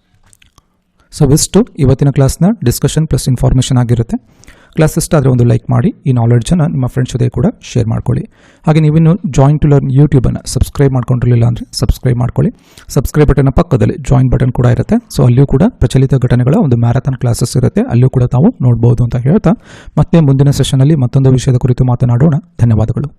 ಸೊ ಇಷ್ಟು ಇವತ್ತಿನ ಕ್ಲಾಸ್ನ ಡಿಸ್ಕಷನ್ ಪ್ಲಸ್ ಇನ್ಫಾರ್ಮೇಷನ್ ಆಗಿರುತ್ತೆ. ಕ್ಲಾಸ್ ಇಷ್ಟ ಆದರೆ ಒಂದು ಲೈಕ್ ಮಾಡಿ, ಈ ನಾಲೆಡ್ಜನ್ನು ನಿಮ್ಮ ಫ್ರೆಂಡ್ಸ್ ಜೊತೆ ಕೂಡ ಶೇರ್ ಮಾಡ್ಕೊಳ್ಳಿ. ಹಾಗೆ ನೀವಿನ್ನು ಜಾಯಿನ್ ಟು ಲರ್ನ್ ಯೂಟ್ಯೂಬನ್ನು ಸಬ್ಸ್ಕ್ರೈಬ್ ಮಾಡ್ಕೊಂಡಿರಲಿಲ್ಲ ಅಂದರೆ ಸಬ್ಸ್ಕ್ರೈಬ್ ಮಾಡ್ಕೊಳ್ಳಿ. ಸಬ್ಸ್ಕ್ರೈಬ್ ಬಟನ್ನ ಪಕ್ಕದಲ್ಲಿ ಜಾಯಿನ್ ಬಟನ್ ಕೂಡ ಇರುತ್ತೆ. ಸೊ ಅಲ್ಲಿಯೂ ಕೂಡ ಪ್ರಚಲಿತ ಘಟನೆಗಳ ಒಂದು ಮ್ಯಾರಥಾನ್ ಕ್ಲಾಸಸ್ ಇರುತ್ತೆ. ಅಲ್ಲಿಯೂ ಕೂಡ ತಾವು ನೋಡ್ಬೋದು ಅಂತ ಹೇಳ್ತಾ. ಮತ್ತೆ ಮುಂದಿನ ಸೆಷನಲ್ಲಿ ಮತ್ತೊಂದು ವಿಷಯದ ಕುರಿತು ಮಾತನಾಡೋಣ. ಧನ್ಯವಾದಗಳು.